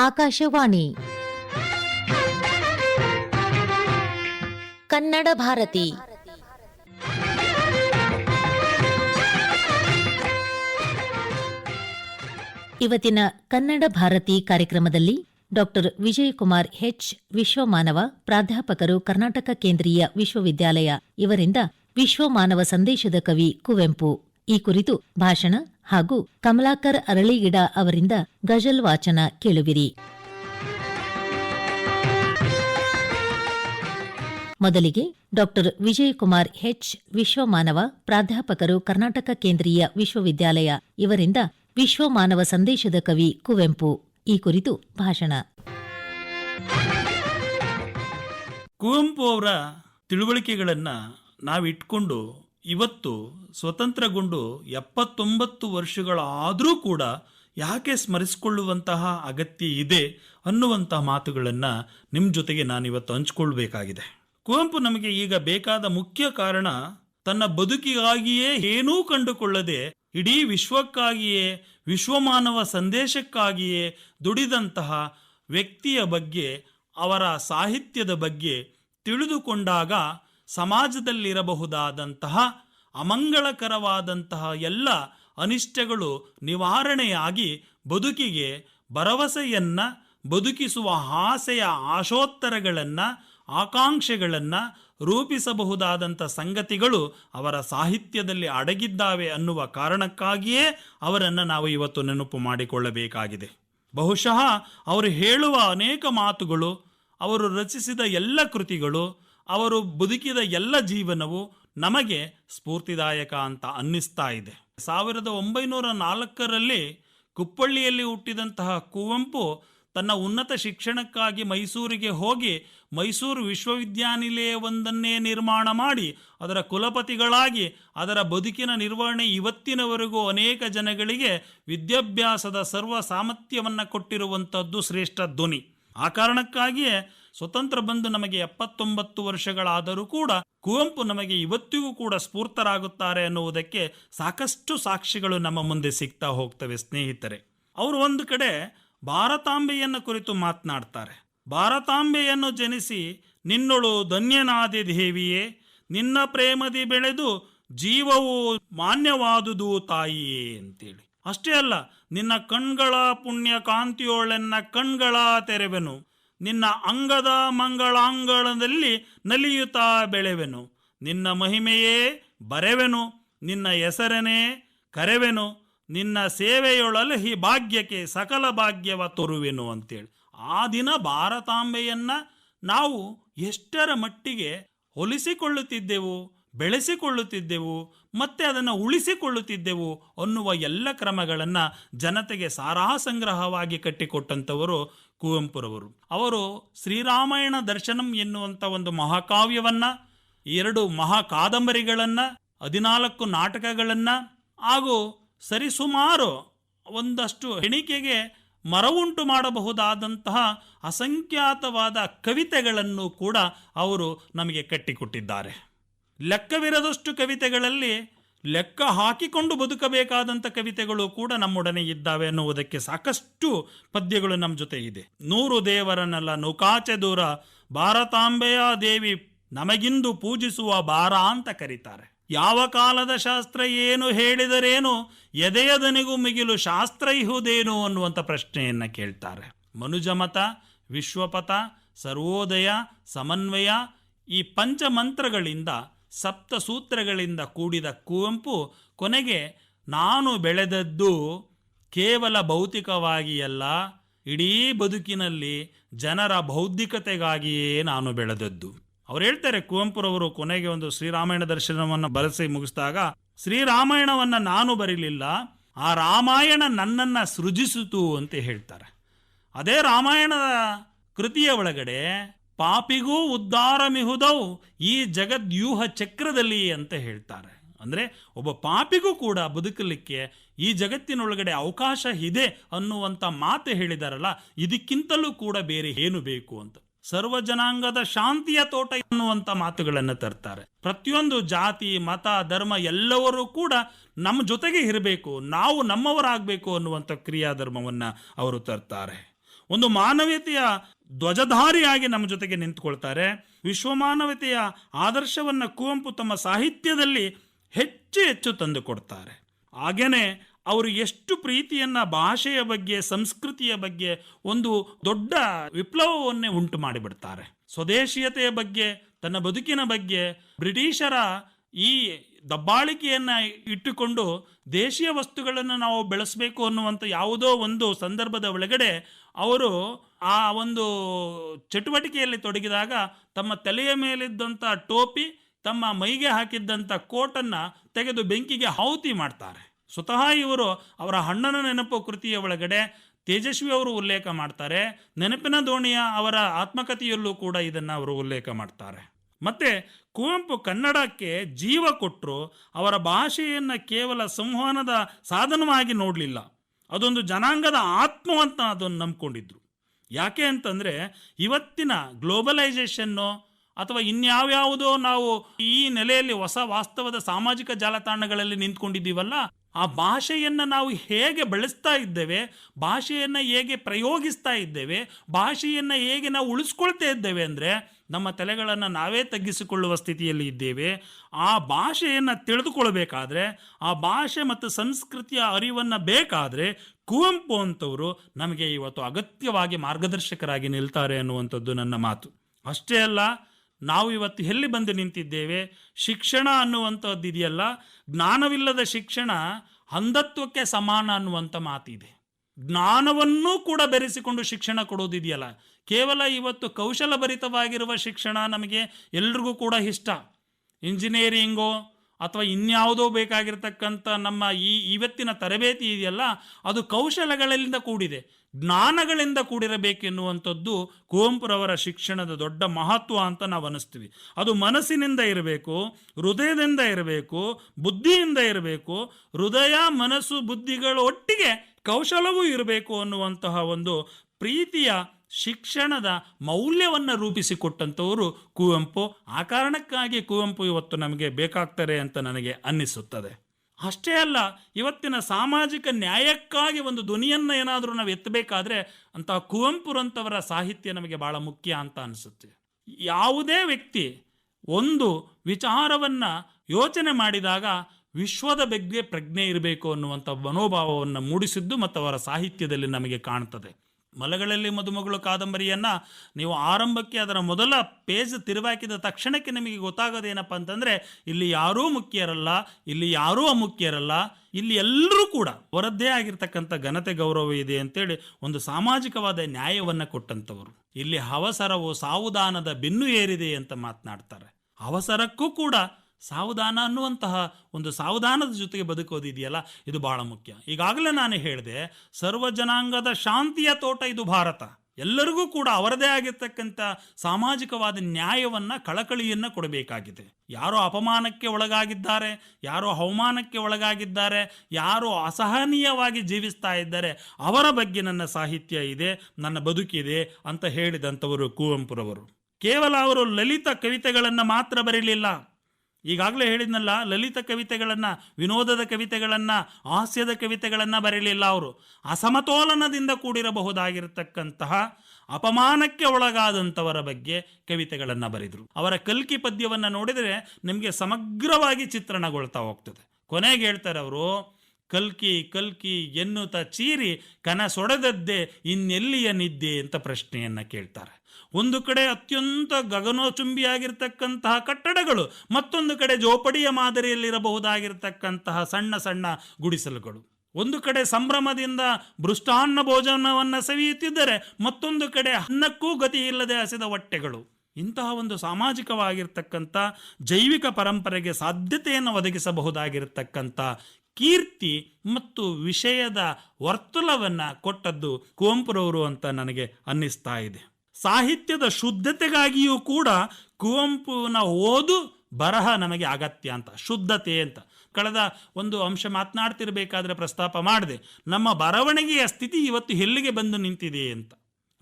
ಆಕಾಶವಾಣಿ. ಕನ್ನಡ ಭಾರತಿ. ಇವತ್ತಿನ ಕನ್ನಡ ಭಾರತಿ ಕಾರ್ಯಕ್ರಮದಲ್ಲಿ ಡಾಕ್ಟರ್ ವಿಜಯಕುಮಾರ್ ಹೆಚ್ ವಿಶ್ವಮಾನವ ಪ್ರಾಧ್ಯಾಪಕರು ಕರ್ನಾಟಕ ಕೇಂದ್ರೀಯ ವಿಶ್ವವಿದ್ಯಾಲಯ, ಇವರಿಂದ ವಿಶ್ವಮಾನವ ಸಂದೇಶದ ಕವಿ ಕುವೆಂಪು. ಈ ಕುರಿತು ಭಾಷಣ ಹಾಗೂ ಕಮಲಾಕರ್ ಅರಳಿಗಿಡ ಅವರಿಂದ ಗಜಲ್ ವಾಚನ ಕೇಳುವಿರಿ. ಮೊದಲಿಗೆ ಡಾಕ್ಟರ್ ವಿಜಯಕುಮಾರ್ ಹೆಚ್ ವಿಶ್ವಮಾನವ ಪ್ರಾಧ್ಯಾಪಕರು ಕರ್ನಾಟಕ ಕೇಂದ್ರೀಯ ವಿಶ್ವವಿದ್ಯಾಲಯ, ಇವರಿಂದ ವಿಶ್ವಮಾನವ ಸಂದೇಶದ ಕವಿ ಕುವೆಂಪು, ಈ ಕುರಿತು ಭಾಷಣ. ಕುವೆಂಪು ಅವರ ತಿಳುವಳಿಕೆಗಳನ್ನು ನಾವಿಟ್ಕೊಂಡು ಇವತ್ತು ಸ್ವತಂತ್ರಗೊಂಡು ಎಪ್ಪತ್ತೊಂಬತ್ತು ವರ್ಷಗಳಾದರೂ ಕೂಡ ಯಾಕೆ ಸ್ಮರಿಸಿಕೊಳ್ಳುವಂತಹ ಅಗತ್ಯ ಇದೆ ಅನ್ನುವಂತಹ ಮಾತುಗಳನ್ನು ನಿಮ್ಮ ಜೊತೆಗೆ ನಾನಿವತ್ತು ಹಂಚ್ಕೊಳ್ಬೇಕಾಗಿದೆ. ಕುವೆಂಪು ನಮಗೆ ಈಗ ಬೇಕಾದ ಮುಖ್ಯ ಕಾರಣ ತನ್ನ ಬದುಕಿಗಾಗಿಯೇ ಏನೂ ಕಂಡುಕೊಳ್ಳದೆ ಇಡೀ ವಿಶ್ವಕ್ಕಾಗಿಯೇ, ವಿಶ್ವಮಾನವ ಸಂದೇಶಕ್ಕಾಗಿಯೇ ದುಡಿದಂತಹ ವ್ಯಕ್ತಿಯ ಬಗ್ಗೆ, ಅವರ ಸಾಹಿತ್ಯದ ಬಗ್ಗೆ ತಿಳಿದುಕೊಂಡಾಗ ಸಮಾಜದಲ್ಲಿರಬಹುದಾದಂತಹ ಅಮಂಗಳಕರವಾದಂತಹ ಎಲ್ಲ ಅನಿಷ್ಟಗಳು ನಿವಾರಣೆಯಾಗಿ ಬದುಕಿಗೆ ಭರವಸೆಯನ್ನ, ಬದುಕಿಸುವ ಆಸೆಯ ಆಶೋತ್ತರಗಳನ್ನು, ಆಕಾಂಕ್ಷೆಗಳನ್ನು ರೂಪಿಸಬಹುದಾದಂಥ ಸಂಗತಿಗಳು ಅವರ ಸಾಹಿತ್ಯದಲ್ಲಿ ಅಡಗಿದ್ದಾವೆ ಅನ್ನುವ ಕಾರಣಕ್ಕಾಗಿಯೇ ಅವರನ್ನು ನಾವು ಇವತ್ತು ನೆನಪು ಮಾಡಿಕೊಳ್ಳಬೇಕಾಗಿದೆ. ಬಹುಶಃ ಅವರು ಹೇಳುವ ಅನೇಕ ಮಾತುಗಳು, ಅವರು ರಚಿಸಿದ ಎಲ್ಲ ಕೃತಿಗಳು ಅವರು ಬದುಕಿದ ಎಲ್ಲ ಜೀವನವು ನಮಗೆ ಸ್ಫೂರ್ತಿದಾಯಕ ಅಂತ ಅನ್ನಿಸ್ತಾ ಇದೆ. ಸಾವಿರದ ಒಂಬೈನೂರ ನಾಲ್ಕರಲ್ಲಿ ಕುಪ್ಪಳ್ಳಿಯಲ್ಲಿ ಹುಟ್ಟಿದಂತಹ ಕುವೆಂಪು ತನ್ನ ಉನ್ನತ ಶಿಕ್ಷಣಕ್ಕಾಗಿ ಮೈಸೂರಿಗೆ ಹೋಗಿ ಮೈಸೂರು ವಿಶ್ವವಿದ್ಯಾನಿಲಯವೊಂದನ್ನೇ ನಿರ್ಮಾಣ ಮಾಡಿ ಅದರ ಕುಲಪತಿಗಳಾಗಿ ಅದರ ಬದುಕಿನ ನಿರ್ವಹಣೆ ಇವತ್ತಿನವರೆಗೂ ಅನೇಕ ಜನಗಳಿಗೆ ವಿದ್ಯಾಭ್ಯಾಸದ ಸರ್ವ ಸಾಮರ್ಥ್ಯವನ್ನು ಕೊಟ್ಟಿರುವಂಥದ್ದು ಶ್ರೇಷ್ಠ ಧ್ವನಿ. ಆ ಕಾರಣಕ್ಕಾಗಿಯೇ ಸ್ವತಂತ್ರ ಬಂದು ನಮಗೆ ಎಪ್ಪತ್ತೊಂಬತ್ತು ವರ್ಷಗಳಾದರೂ ಕೂಡ ಕುವೆಂಪು ನಮಗೆ ಇವತ್ತಿಗೂ ಕೂಡ ಸ್ಫೂರ್ತರಾಗುತ್ತಾರೆ ಅನ್ನುವುದಕ್ಕೆ ಸಾಕಷ್ಟು ಸಾಕ್ಷಿಗಳು ನಮ್ಮ ಮುಂದೆ ಸಿಗ್ತಾ ಹೋಗ್ತವೆ, ಸ್ನೇಹಿತರೆ. ಅವರು ಒಂದು ಕಡೆ ಭಾರತಾಂಬೆಯನ್ನು ಕುರಿತು ಮಾತನಾಡ್ತಾರೆ. ಭಾರತಾಂಬೆಯನ್ನು ಜನಿಸಿ, ನಿನ್ನೊಳು ಧನ್ಯನಾದಿ ದೇವಿಯೇ, ನಿನ್ನ ಪ್ರೇಮದಿ ಬೆಳೆದು ಜೀವವು ಮಾನ್ಯವಾದುದು ತಾಯಿಯೇ ಅಂತೇಳಿ. ಅಷ್ಟೇ ಅಲ್ಲ, ನಿನ್ನ ಕಣ್ಗಳ ಪುಣ್ಯ ಕಾಂತಿಯೋಳೆನ್ನ ಕಣ್ಗಳ ತೆರೆವೆನು. ನಿನ್ನ ಅಂಗದ ಮಂಗಳಾಂಗಳದಲ್ಲಿ ನಲಿಯುತ್ತಾ ಬೆಳೆವೆನು. ನಿನ್ನ ಮಹಿಮೆಯೇ ಬರೆವೆನು. ನಿನ್ನ ಹೆಸರನೇ ಕರೆವೆನು. ನಿನ್ನ ಸೇವೆಯೊಳಲಹಿ ಭಾಗ್ಯಕ್ಕೆ ಸಕಲ ಭಾಗ್ಯವ ತೋರುವೆನು ಅಂತೇಳಿ. ಆ ದಿನ ಭಾರತಾಂಬೆಯನ್ನ ನಾವು ಎಷ್ಟರ ಮಟ್ಟಿಗೆ ಹೊಲಿಸಿಕೊಳ್ಳುತ್ತಿದ್ದೆವು, ಬೆಳೆಸಿಕೊಳ್ಳುತ್ತಿದ್ದೆವು, ಮತ್ತೆ ಅದನ್ನು ಉಳಿಸಿಕೊಳ್ಳುತ್ತಿದ್ದೆವು ಅನ್ನುವ ಎಲ್ಲ ಕ್ರಮಗಳನ್ನು ಜನತೆಗೆ ಸಾರಾ ಸಂಗ್ರಹವಾಗಿ ಕಟ್ಟಿಕೊಟ್ಟಂಥವರು ಕುವೆಂಪುರವರು. ಅವರು ಶ್ರೀರಾಮಾಯಣ ದರ್ಶನಂ ಎನ್ನುವಂಥ ಒಂದು ಮಹಾಕಾವ್ಯವನ್ನ, ಎರಡು ಮಹಾ ಕಾದಂಬರಿಗಳನ್ನು ಹದಿನಾಲ್ಕು ನಾಟಕಗಳನ್ನು, ಹಾಗೂ ಸರಿಸುಮಾರು ಒಂದಷ್ಟು ಎಣಿಕೆಗೆ ಮರವುಂಟು ಮಾಡಬಹುದಾದಂತಹ ಅಸಂಖ್ಯಾತವಾದ ಕವಿತೆಗಳನ್ನು ಕೂಡ ಅವರು ನಮಗೆ ಕಟ್ಟಿಕೊಟ್ಟಿದ್ದಾರೆ. ಲೆಕ್ಕವಿರದಷ್ಟು ಕವಿತೆಗಳಲ್ಲಿ ಲೆಕ್ಕ ಹಾಕಿಕೊಂಡು ಬದುಕಬೇಕಾದಂಥ ಕವಿತೆಗಳು ಕೂಡ ನಮ್ಮೊಡನೆ ಇದ್ದಾವೆ ಅನ್ನುವುದಕ್ಕೆ ಸಾಕಷ್ಟು ಪದ್ಯಗಳು ನಮ್ಮ ಜೊತೆ ಇದೆ. ನೂರು ದೇವರನ್ನೆಲ್ಲ ನೌಕಾಚೆ ದೂರ, ಭಾರತಾಂಬೆಯ ದೇವಿ ನಮಗಿಂದು ಪೂಜಿಸುವ ಬಾರ ಅಂತ ಕರೀತಾರೆ. ಯಾವ ಕಾಲದ ಶಾಸ್ತ್ರ ಏನು ಹೇಳಿದರೇನು, ಎದೆಯದನಿಗೂ ಮಿಗಿಲು ಶಾಸ್ತ್ರ ಇಹುದೇನು ಅನ್ನುವಂಥ ಪ್ರಶ್ನೆಯನ್ನು ಕೇಳ್ತಾರೆ. ಮನುಜಮತ, ವಿಶ್ವಪಥ, ಸರ್ವೋದಯ, ಸಮನ್ವಯ ಈ ಪಂಚಮಂತ್ರಗಳಿಂದ ಸಪ್ತ ಸೂತ್ರಗಳಿಂದ ಕೂಡಿದ ಕುವೆಂಪು ಕೊನೆಗೆ, ನಾನು ಬೆಳೆದದ್ದು ಕೇವಲ ಭೌತಿಕವಾಗಿಯಲ್ಲ, ಇಡೀ ಬದುಕಿನಲ್ಲಿ ಜನರ ಬೌದ್ಧಿಕತೆಗಾಗಿಯೇ ನಾನು ಬೆಳೆದದ್ದು. ಅವ್ರು ಹೇಳ್ತಾರೆ, ಕುವೆಂಪುರವರು ಕೊನೆಗೆ ಒಂದು ಶ್ರೀರಾಮಾಯಣ ದರ್ಶನವನ್ನು ಬಳಸಿ ಮುಗಿಸಿದಾಗ, ಶ್ರೀರಾಮಾಯಣವನ್ನು ನಾನು ಬರೀಲಿಲ್ಲ, ಆ ರಾಮಾಯಣ ನನ್ನನ್ನು ಸೃಜಿಸಿತು ಅಂತ ಹೇಳ್ತಾರೆ. ಅದೇ ರಾಮಾಯಣದ ಕೃತಿಯ ಒಳಗಡೆ ಪಾಪಿಗೂ ಉದ್ಧಾರ ಮಿಹುದವು ಈ ಜಗದ್ಯೂಹ ಚಕ್ರದಲ್ಲಿ ಅಂತ ಹೇಳ್ತಾರೆ. ಅಂದರೆ ಒಬ್ಬ ಪಾಪಿಗೂ ಕೂಡ ಬದುಕಲಿಕ್ಕೆ ಈ ಜಗತ್ತಿನೊಳಗಡೆ ಅವಕಾಶ ಇದೆ ಅನ್ನುವಂಥ ಮಾತು ಹೇಳಿದಾರಲ್ಲ, ಇದಕ್ಕಿಂತಲೂ ಕೂಡ ಬೇರೆ ಏನು ಬೇಕು ಅಂತ. ಸರ್ವ ಜನಾಂಗದ ಶಾಂತಿಯ ತೋಟ ಅನ್ನುವಂಥ ಮಾತುಗಳನ್ನು ತರ್ತಾರೆ. ಪ್ರತಿಯೊಂದು ಜಾತಿ, ಮತ, ಧರ್ಮ ಎಲ್ಲವರೂ ಕೂಡ ನಮ್ಮ ಜೊತೆಗೆ ಇರಬೇಕು, ನಾವು ನಮ್ಮವರಾಗಬೇಕು ಅನ್ನುವಂಥ ಕ್ರಿಯಾಧರ್ಮವನ್ನು ಅವರು ತರ್ತಾರೆ. ಒಂದು ಮಾನವೀಯತೆಯ ಧ್ವಜಧಾರಿಯಾಗಿ ನಮ್ಮ ಜೊತೆಗೆ ನಿಂತುಕೊಳ್ತಾರೆ. ವಿಶ್ವಮಾನವತೆಯ ಆದರ್ಶವನ್ನು ಕುವೆಂಪು ತಮ್ಮ ಸಾಹಿತ್ಯದಲ್ಲಿ ಹೆಚ್ಚು ಹೆಚ್ಚು ತಂದು ಕೊಡ್ತಾರೆ. ಹಾಗೇನೆ ಅವರು ಎಷ್ಟು ಪ್ರೀತಿಯನ್ನ ಭಾಷೆಯ ಬಗ್ಗೆ, ಸಂಸ್ಕೃತಿಯ ಬಗ್ಗೆ ಒಂದು ದೊಡ್ಡ ವಿಪ್ಲವವನ್ನೇ ಉಂಟು ಮಾಡಿಬಿಡ್ತಾರೆ. ಸ್ವದೇಶೀಯತೆಯ ಬಗ್ಗೆ, ತನ್ನ ಬದುಕಿನ ಬಗ್ಗೆ ಬ್ರಿಟಿಷರ ಈ ದಬ್ಬಾಳಿಕೆಯನ್ನ ಇಟ್ಟುಕೊಂಡು ದೇಶೀಯ ವಸ್ತುಗಳನ್ನು ನಾವು ಬೆಳೆಸಬೇಕು ಅನ್ನುವಂಥ ಯಾವುದೋ ಒಂದು ಸಂದರ್ಭದ ಒಳಗಡೆ ಅವರು ಆ ಒಂದು ಚಟುವಟಿಕೆಯಲ್ಲಿ ತೊಡಗಿದಾಗ ತಮ್ಮ ತಲೆಯ ಮೇಲಿದ್ದಂಥ ಟೋಪಿ, ತಮ್ಮ ಮೈಗೆ ಹಾಕಿದ್ದಂಥ ಕೋಟನ್ನು ತೆಗೆದು ಬೆಂಕಿಗೆ ಆಹುತಿ ಮಾಡ್ತಾರೆ. ಸ್ವತಃ ಇವರು ಅವರ ಹಣ್ಣನ ನೆನಪು ಕೃತಿಯ ಒಳಗಡೆ ತೇಜಸ್ವಿ ಅವರು ಉಲ್ಲೇಖ ಮಾಡ್ತಾರೆ. ನೆನಪಿನ ದೋಣಿಯ ಅವರ ಆತ್ಮಕಥೆಯಲ್ಲೂ ಕೂಡ ಇದನ್ನು ಅವರು ಉಲ್ಲೇಖ ಮಾಡ್ತಾರೆ. ಮತ್ತೆ ಕುವೆಂಪು ಕನ್ನಡಕ್ಕೆ ಜೀವ ಕೊಟ್ಟರು ಅವರ ಭಾಷೆಯನ್ನು ಕೇವಲ ಸಂವಹನದ ಸಾಧನವಾಗಿ ನೋಡಲಿಲ್ಲ. ಅದೊಂದು ಜನಾಂಗದ ಆತ್ಮವಂತ ಅದನ್ನು ನಂಬ್ಕೊಂಡಿದ್ರು. ಯಾಕೆ ಅಂತಂದರೆ ಇವತ್ತಿನ ಗ್ಲೋಬಲೈಸೇಷನ್ನು ಅಥವಾ ಇನ್ಯಾವ್ಯಾವುದೋ ನಾವು ಈ ನೆಲೆಯಲ್ಲಿ ಹೊಸ ವಾಸ್ತವದ ಸಾಮಾಜಿಕ ಜಾಲತಾಣಗಳಲ್ಲಿ ನಿಂತ್ಕೊಂಡಿದ್ದೀವಲ್ಲ ಆ ಭಾಷೆಯನ್ನು ನಾವು ಹೇಗೆ ಬಳಸ್ತಾ ಇದ್ದೇವೆ, ಭಾಷೆಯನ್ನು ಹೇಗೆ ಪ್ರಯೋಗಿಸ್ತಾ ಇದ್ದೇವೆ, ಭಾಷೆಯನ್ನು ಹೇಗೆ ನಾವು ಉಳಿಸ್ಕೊಳ್ತಾ ಇದ್ದೇವೆ ಅಂದರೆ ನಮ್ಮ ತಲೆಗಳನ್ನು ನಾವೇ ತಗ್ಗಿಸಿಕೊಳ್ಳುವ ಸ್ಥಿತಿಯಲ್ಲಿ ಇದ್ದೇವೆ. ಆ ಭಾಷೆಯನ್ನು ತಿಳಿದುಕೊಳ್ಬೇಕಾದ್ರೆ, ಆ ಭಾಷೆ ಮತ್ತು ಸಂಸ್ಕೃತಿಯ ಅರಿವನ್ನು ಬೇಕಾದರೆ ಕುವೆಂಪು ಅಂತವರು ನಮಗೆ ಇವತ್ತು ಅಗತ್ಯವಾಗಿ ಮಾರ್ಗದರ್ಶಕರಾಗಿ ನಿಲ್ತಾರೆ ಅನ್ನುವಂಥದ್ದು ನನ್ನ ಮಾತು. ಅಷ್ಟೇ ಅಲ್ಲ ನಾವು ಇವತ್ತು ಎಲ್ಲಿ ಬಂದು ನಿಂತಿದ್ದೇವೆ? ಶಿಕ್ಷಣ ಅನ್ನುವಂಥದ್ದು ಇದೆಯಲ್ಲ, ಜ್ಞಾನವಿಲ್ಲದ ಶಿಕ್ಷಣ ಅಂಧತ್ವಕ್ಕೆ ಸಮಾನ ಅನ್ನುವಂಥ ಮಾತಿದೆ. ಜ್ಞಾನವನ್ನೂ ಕೂಡ ಬೆರೆಸಿಕೊಂಡು ಶಿಕ್ಷಣ ಕೊಡೋದಿದೆಯಲ್ಲ ಕೇವಲ ಇವತ್ತು ಕೌಶಲಭರಿತವಾಗಿರುವ ಶಿಕ್ಷಣ ನಮಗೆ ಎಲ್ರಿಗೂ ಕೂಡ ಇಷ್ಟ. ಇಂಜಿನಿಯರಿಂಗೋ ಅಥವಾ ಇನ್ಯಾವುದೋ ಬೇಕಾಗಿರ್ತಕ್ಕಂಥ ನಮ್ಮ ಈ ಇವತ್ತಿನ ತರಬೇತಿ ಇದೆಯಲ್ಲ, ಅದು ಕೌಶಲಗಳಿಂದ ಕೂಡಿದೆ. ಜ್ಞಾನಗಳಿಂದ ಕೂಡಿರಬೇಕೆನ್ನುವಂಥದ್ದು ಕುವೆಂಪುರವರ ಶಿಕ್ಷಣದ ದೊಡ್ಡ ಮಹತ್ವ ಅಂತ ನಾವು ಅನಿಸ್ತೀವಿ ಅದು ಮನಸ್ಸಿನಿಂದ ಇರಬೇಕು, ಹೃದಯದಿಂದ ಇರಬೇಕು, ಬುದ್ಧಿಯಿಂದ ಇರಬೇಕು, ಹೃದಯ, ಮನಸ್ಸು, ಬುದ್ಧಿಗಳು ಒಟ್ಟಿಗೆ ಕೌಶಲವೂ ಇರಬೇಕು ಅನ್ನುವಂತಹ ಒಂದು ಪ್ರೀತಿಯ ಶಿಕ್ಷಣದ ಮೌಲ್ಯವನ್ನು ರೂಪಿಸಿಕೊಟ್ಟಂಥವರು ಕುವೆಂಪು. ಆ ಕಾರಣಕ್ಕಾಗಿ ಕುವೆಂಪು ಇವತ್ತು ನಮಗೆ ಬೇಕಾಗ್ತಾರೆ ಅಂತ ನನಗೆ ಅನ್ನಿಸುತ್ತದೆ. ಅಷ್ಟೇ ಅಲ್ಲ, ಇವತ್ತಿನ ಸಾಮಾಜಿಕ ನ್ಯಾಯಕ್ಕಾಗಿ ಒಂದು ಧ್ವನಿಯನ್ನು ಏನಾದರೂ ನಾವು ಎತ್ತಬೇಕಾದ್ರೆ ಅಂತಹ ಕುವೆಂಪುರಂಥವರ ಸಾಹಿತ್ಯ ನಮಗೆ ಬಹಳ ಮುಖ್ಯ ಅಂತ ಅನಿಸುತ್ತೆ. ಯಾವುದೇ ವ್ಯಕ್ತಿ ಒಂದು ವಿಚಾರವನ್ನು ಯೋಚನೆ ಮಾಡಿದಾಗ ವಿಶ್ವದ ಬಗ್ಗೆ ಪ್ರಜ್ಞೆ ಇರಬೇಕು ಅನ್ನುವಂಥ ಮನೋಭಾವವನ್ನು ಮೂಡಿಸಿದ್ದು ಮತ್ತು ಅವರ ಸಾಹಿತ್ಯದಲ್ಲಿ ನಮಗೆ ಕಾಣ್ತದೆ. ಮಲಗಳಲ್ಲಿ ಮದುಮಗಳು ಕಾದಂಬರಿಯನ್ನ ನೀವು ಆರಂಭಕ್ಕೆ ಅದರ ಮೊದಲ ಪೇಜ್ ತಿರುವಾಕಿದ ತಕ್ಷಣಕ್ಕೆ ನಿಮಗೆ ಗೊತ್ತಾಗೋದೇನಪ್ಪ ಅಂತಂದ್ರೆ, ಇಲ್ಲಿ ಯಾರೂ ಮುಖ್ಯರಲ್ಲ, ಇಲ್ಲಿ ಯಾರೂ ಅಮುಖ್ಯರಲ್ಲ, ಇಲ್ಲಿ ಎಲ್ಲರೂ ಕೂಡ ಅವರದ್ದೇ ಆಗಿರ್ತಕ್ಕಂಥ ಘನತೆ ಗೌರವ ಇದೆ ಅಂತೇಳಿ ಒಂದು ಸಾಮಾಜಿಕವಾದ ನ್ಯಾಯವನ್ನು ಕೊಟ್ಟಂಥವರು. ಇಲ್ಲಿ ಅವಸರವು ಸಾವುದಾನದ ಬೆನ್ನು ಏರಿದೆ ಅಂತ ಮಾತನಾಡ್ತಾರೆ. ಅವಸರಕ್ಕೂ ಕೂಡ ಸಾವಧಾನ ಅನ್ನುವಂತಹ ಒಂದು ಸಾವಧಾನದ ಜೊತೆಗೆ ಬದುಕೋದಿದೆಯಲ್ಲ ಇದು ಬಹಳ ಮುಖ್ಯ. ಈಗಾಗಲೇ ನಾನು ಹೇಳಿದೆ, ಸರ್ವ ಜನಾಂಗದ ಶಾಂತಿಯ ತೋಟ ಇದು ಭಾರತ. ಎಲ್ಲರಿಗೂ ಕೂಡ ಅವರದೇ ಆಗಿರ್ತಕ್ಕಂಥ ಸಾಮಾಜಿಕವಾದ ನ್ಯಾಯವನ್ನು, ಕಳಕಳಿಯನ್ನು ಕೊಡಬೇಕಾಗಿದೆ. ಯಾರು ಅಪಮಾನಕ್ಕೆ ಒಳಗಾಗಿದ್ದಾರೆ, ಯಾರು ಅವಮಾನಕ್ಕೆ ಒಳಗಾಗಿದ್ದಾರೆ, ಯಾರು ಅಸಹನೀಯವಾಗಿ ಜೀವಿಸ್ತಾ ಇದ್ದಾರೆ, ಅವರ ಬಗ್ಗೆ ನನ್ನ ಸಾಹಿತ್ಯ ಇದೆ, ನನ್ನ ಬದುಕಿದೆ ಅಂತ ಹೇಳಿದಂಥವರು ಕುವೆಂಪುರವರು. ಕೇವಲ ಅವರು ಲಲಿತ ಕವಿತೆಗಳನ್ನು ಮಾತ್ರ ಬರೀಲಿಲ್ಲ. ಈಗಾಗಲೇ ಹೇಳಿದ್ನಲ್ಲ, ಲಲಿತ ಕವಿತೆಗಳನ್ನು, ವಿನೋದದ ಕವಿತೆಗಳನ್ನು, ಹಾಸ್ಯದ ಕವಿತೆಗಳನ್ನು ಬರೀಲಿಲ್ಲ ಅವರು. ಅಸಮತೋಲನದಿಂದ ಕೂಡಿರಬಹುದಾಗಿರತಕ್ಕಂತಹ ಅಪಮಾನಕ್ಕೆ ಒಳಗಾದಂಥವರ ಬಗ್ಗೆ ಕವಿತೆಗಳನ್ನು ಬರೆದರು. ಅವರ ಕಲ್ಕಿ ಪದ್ಯವನ್ನು ನೋಡಿದರೆ ನಿಮಗೆ ಸಮಗ್ರವಾಗಿ ಚಿತ್ರಣಗೊಳ್ತಾ ಹೋಗ್ತದೆ. ಕೊನೆಗೆ ಹೇಳ್ತಾರೆ ಅವರು ಕಲ್ಕಿ ಕಲ್ಕಿ ಎನ್ನುತ್ತ ಚೀರಿ ಕನಸೊಡೆದದ್ದೇ ಇನ್ನೆಲ್ಲಿಯ ನಿದ್ದೆ ಅಂತ ಪ್ರಶ್ನೆಯನ್ನು ಕೇಳ್ತಾರೆ. ಒಂದು ಕಡೆ ಅತ್ಯಂತ ಗಗನೋಚುಂಬಿಯಾಗಿರ್ತಕ್ಕಂತಹ ಕಟ್ಟಡಗಳು, ಮತ್ತೊಂದು ಕಡೆ ಜೋಪಡಿಯ ಮಾದರಿಯಲ್ಲಿರಬಹುದಾಗಿರ್ತಕ್ಕಂತಹ ಸಣ್ಣ ಸಣ್ಣ ಗುಡಿಸಲುಗಳು. ಒಂದು ಕಡೆ ಸಂಭ್ರಮದಿಂದ ಭೃಷ್ಟಾನ್ನ ಭೋಜನವನ್ನು ಸವಿಯುತ್ತಿದ್ದರೆ, ಮತ್ತೊಂದು ಕಡೆ ಅನ್ನಕ್ಕೂ ಗತಿ ಇಲ್ಲದೆ ಹಸಿದ ಹೊಟ್ಟೆಗಳು. ಇಂತಹ ಒಂದು ಸಾಮಾಜಿಕವಾಗಿರ್ತಕ್ಕಂಥ ಜೈವಿಕ ಪರಂಪರೆಗೆ ಸಾಧ್ಯತೆಯನ್ನು ಒದಗಿಸಬಹುದಾಗಿರ್ತಕ್ಕಂಥ ಕೀರ್ತಿ ಮತ್ತು ವಿಷಯದ ವರ್ತುಲವನ್ನು ಕೊಟ್ಟದ್ದು ಕುವೆಂಪುರವರು ಅಂತ ನನಗೆ ಅನ್ನಿಸ್ತಾ ಇದೆ. ಸಾಹಿತ್ಯದ ಶುದ್ಧತೆಗಾಗಿಯೂ ಕೂಡ ಕುವೆಂಪುನ ಓದು ಬರಹ ನಮಗೆ ಅಗತ್ಯ ಅಂತ, ಶುದ್ಧತೆ ಅಂತ. ಕಳೆದ ಒಂದು ಅಂಶ ಮಾತನಾಡ್ತಿರಬೇಕಾದ್ರೆ ಪ್ರಸ್ತಾಪ ಮಾಡಿದೆ, ನಮ್ಮ ಬರವಣಿಗೆಯ ಸ್ಥಿತಿ ಇವತ್ತು ಎಲ್ಲಿಗೆ ಬಂದು ನಿಂತಿದೆ ಅಂತ.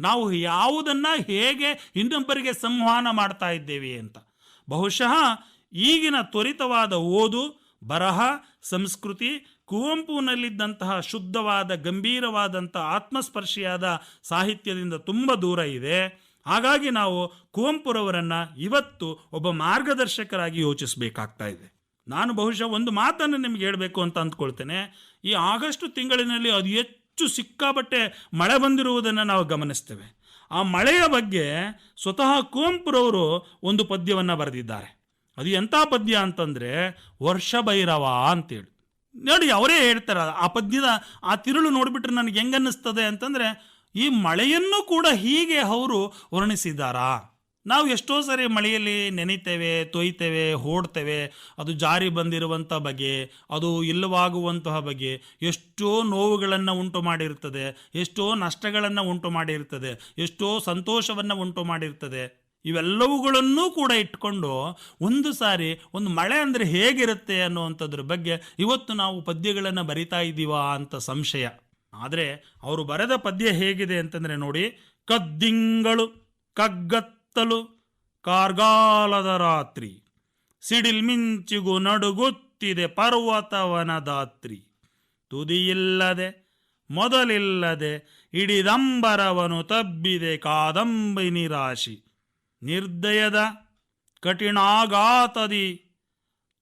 ನಾವು ಯಾವುದನ್ನ ಹೇಗೆ ಇನ್ನೊಬ್ಬರಿಗೆ ಸಂವಹನ ಮಾಡ್ತಾ ಇದ್ದೇವೆ ಅಂತ. ಬಹುಶಃ ಈಗಿನ ತ್ವರಿತವಾದ ಓದು ಬರಹ, ಸಂಸ್ಕೃತಿ, ಕುವೆಂಪುನಲ್ಲಿದ್ದಂತಹ ಶುದ್ಧವಾದ ಗಂಭೀರವಾದಂಥ ಆತ್ಮಸ್ಪರ್ಶಿಯಾದ ಸಾಹಿತ್ಯದಿಂದ ತುಂಬ ದೂರ ಇದೆ. ಹಾಗಾಗಿ ನಾವು ಕುವೆಂಪುರವರನ್ನು ಇವತ್ತು ಒಬ್ಬ ಮಾರ್ಗದರ್ಶಕರಾಗಿ ಯೋಚಿಸಬೇಕಾಗ್ತಾ ಇದೆ. ನಾನು ಬಹುಶಃ ಒಂದು ಮಾತನ್ನು ನಿಮ್ಗೆ ಹೇಳಬೇಕು ಅಂತ ಅಂದ್ಕೊಳ್ತೇನೆ. ಈ ಆಗಸ್ಟ್ ತಿಂಗಳಿನಲ್ಲಿ ಅದು ಹೆಚ್ಚು ಸಿಕ್ಕಾಬಟ್ಟೆ ಮಳೆ ಬಂದಿರುವುದನ್ನು ನಾವು ಗಮನಿಸ್ತೇವೆ. ಆ ಮಳೆಯ ಬಗ್ಗೆ ಸ್ವತಃ ಕುವೆಂಪುರವರು ಒಂದು ಪದ್ಯವನ್ನು ಬರೆದಿದ್ದಾರೆ. ಅದು ಎಂಥ ಪದ್ಯ ಅಂತಂದರೆ ವರ್ಷ ಭೈರವ ಅಂತೇಳಿ. ನೋಡಿ, ಅವರೇ ಹೇಳ್ತಾರೆ, ಆ ಪದ್ಯದ ಆ ತಿರುಳು ನೋಡಿಬಿಟ್ರೆ ನನಗೆ ಹೆಂಗನ್ನಿಸ್ತದೆ ಅಂತಂದರೆ, ಈ ಮಳೆಯನ್ನು ಕೂಡ ಹೀಗೆ ಅವರು ವರ್ಣಿಸಿದ್ದಾರಾ ನಾವು ಎಷ್ಟೋ ಸರಿ ಮಳೆಯಲ್ಲಿ ನೆನೀತೇವೆ, ತೊಯ್ತೇವೆ ಓಡ್ತೇವೆ ಅದು ಜಾರಿ ಬಂದಿರುವಂಥ ಬಗೆ, ಅದು ಇಲ್ಲವಾಗುವಂತಹ ಬಗೆ, ಎಷ್ಟೋ ನೋವುಗಳನ್ನು ಉಂಟು ಮಾಡಿರ್ತದೆ, ಎಷ್ಟೋ ನಷ್ಟಗಳನ್ನು ಉಂಟು ಮಾಡಿರ್ತದೆ, ಎಷ್ಟೋ ಸಂತೋಷವನ್ನು ಉಂಟು ಮಾಡಿರ್ತದೆ. ಇವೆಲ್ಲವುಗಳನ್ನೂ ಕೂಡ ಇಟ್ಕೊಂಡು ಒಂದು ಸಾರಿ ಒಂದು ಮಳೆ ಅಂದರೆ ಹೇಗಿರುತ್ತೆ ಅನ್ನುವಂಥದ್ರ ಬಗ್ಗೆ ಇವತ್ತು ನಾವು ಪದ್ಯಗಳನ್ನು ಬರಿತಾ ಇದ್ದೀವಾ ಅಂತ ಸಂಶಯ. ಆದರೆ ಅವರು ಬರೆದ ಪದ್ಯ ಹೇಗಿದೆ ಅಂತಂದರೆ ನೋಡಿ, ಕದ್ದಿಂಗಳು, ಕಗ್ಗತ್ತಲು, ಕಾರ್ಗಾಲದ ರಾತ್ರಿ, ಸಿಡಿಲ್ ಮಿಂಚಿಗೂ ನಡುಗುತ್ತಿದೆ ಪರ್ವತವನದಾತ್ರಿ ತುದಿಯಿಲ್ಲದೆ, ಮೊದಲಿಲ್ಲದೆ ಇಡಿದಂಬರವನು ತಬ್ಬಿದೆ ಕಾದಂಬಿ ರಾಶಿ ನಿರ್ದಯದ ಕಠಿಣಾಘಾತದಿ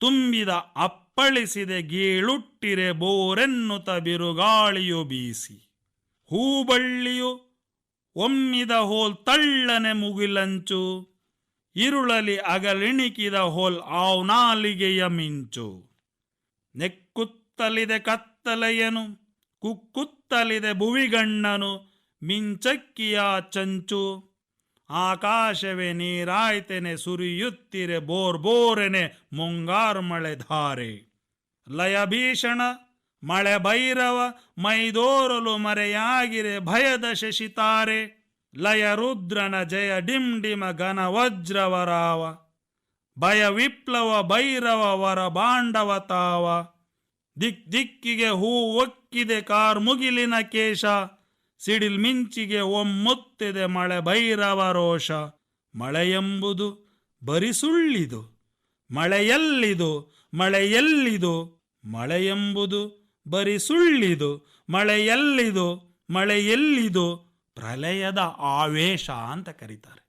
ತುಂಬಿದ ಅಪ್ಪಳಿಸಿದೆ ಗೀಳುಟ್ಟಿರೆ ಬೋರೆನ್ನುತ ಬಿರುಗಾಳಿಯು ಬೀಸಿ. ಹೂಬಳ್ಳಿಯು ಒಮ್ಮಿದ ಹೋಲ್ ತಳ್ಳನೆ ಮುಗಿಲಂಚು, ಇರುಳಲಿ ಅಗಲಿಣಿಕಿದ ಹೋಲ್ ಆವ್ನಾಲಿಗೆಯ ಮಿಂಚು. ನೆಕ್ಕುತ್ತಲಿದೆ ಕತ್ತಲೆಯನು, ಕುಕ್ಕುತ್ತಲಿದೆ ಭುವಿಗಣ್ಣನು, ಮಿಂಚಕ್ಕಿಯ ಚಂಚು. ಆಕಾಶವೇ ನೀರಾಯ್ತೆನೆ, ಸುರಿಯುತ್ತಿರೆ ಬೋರ್ ಬೋರೆನೆ, ಮುಂಗಾರ್ ಮಳೆ ಧಾರೆ. ಲಯ ಭೀಷಣ, ಮಳೆ ಭೈರವ, ಮೈದೋರಲು ಮರೆಯಾಗಿರೆ ಭಯದ ಶಶಿತಾರೆ ಲಯ ರುದ್ರನ ಜಯ ಡಿಂ ಡಿಮ ಘನ ವಜ್ರವರಾವ ಭಯ ವಿಪ್ಲವ ಭೈರವ ವರ ಬಾಂಡವ ತಾವ. ದಿಕ್ ದಿಕ್ಕಿಗೆ ಹೂ ಒಕ್ಕಿದೆ ಕಾರ್ ಮುಗಿಲಿನ ಕೇಶ. ಸಿಡಿಲ್ ಮಿಂಚಿಗೆ ಒಮ್ಮುತ್ತಿದೆ ಮಳೆ ಭೈರವ ರೋಷ ಮಳೆಯೆಂಬುದು ಬರಿಸುಳ್ಳಿದು, ಮಳೆಯಲ್ಲಿದು ಮಳೆಯಲ್ಲಿದು, ಮಳೆಯೆಂಬುದು ಬರಿ ಸುಳ್ಳಿದು ಮಳೆಯಲ್ಲಿದು ಮಳೆಯಲ್ಲಿದು ಪ್ರಲಯದ ಆವೇಶ ಅಂತ ಕರೀತಾರೆ.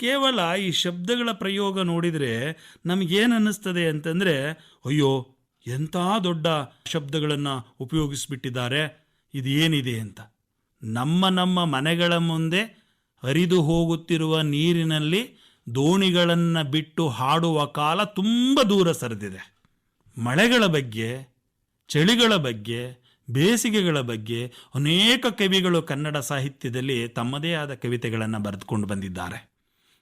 ಕೇವಲ ಈ ಶಬ್ದಗಳ ಪ್ರಯೋಗ ನೋಡಿದರೆ ನಮಗೇನು ಅನ್ನಿಸ್ತದೆ ಅಂತಂದರೆ, ಅಯ್ಯೋ, ಎಂಥ ದೊಡ್ಡ ಶಬ್ದಗಳನ್ನು ಉಪಯೋಗಿಸ್ಬಿಟ್ಟಿದ್ದಾರೆ ಇದು ಏನಿದೆ ಅಂತ. ನಮ್ಮ ನಮ್ಮ ಮನೆಗಳ ಮುಂದೆ ಹರಿದು ಹೋಗುತ್ತಿರುವ ನೀರಿನಲ್ಲಿ ದೋಣಿಗಳನ್ನು ಬಿಟ್ಟು ಹಾಡುವ ಕಾಲ ತುಂಬ ದೂರ ಸರಿದಿದೆ. ಮಳೆಗಳ ಬಗ್ಗೆ, ಚಳಿಗಳ ಬಗ್ಗೆ, ಬೇಸಿಗೆಗಳ ಬಗ್ಗೆ ಅನೇಕ ಕವಿಗಳು ಕನ್ನಡ ಸಾಹಿತ್ಯದಲ್ಲಿ ತಮ್ಮದೇ ಆದ ಕವಿತೆಗಳನ್ನು ಬರೆದುಕೊಂಡು ಬಂದಿದ್ದಾರೆ.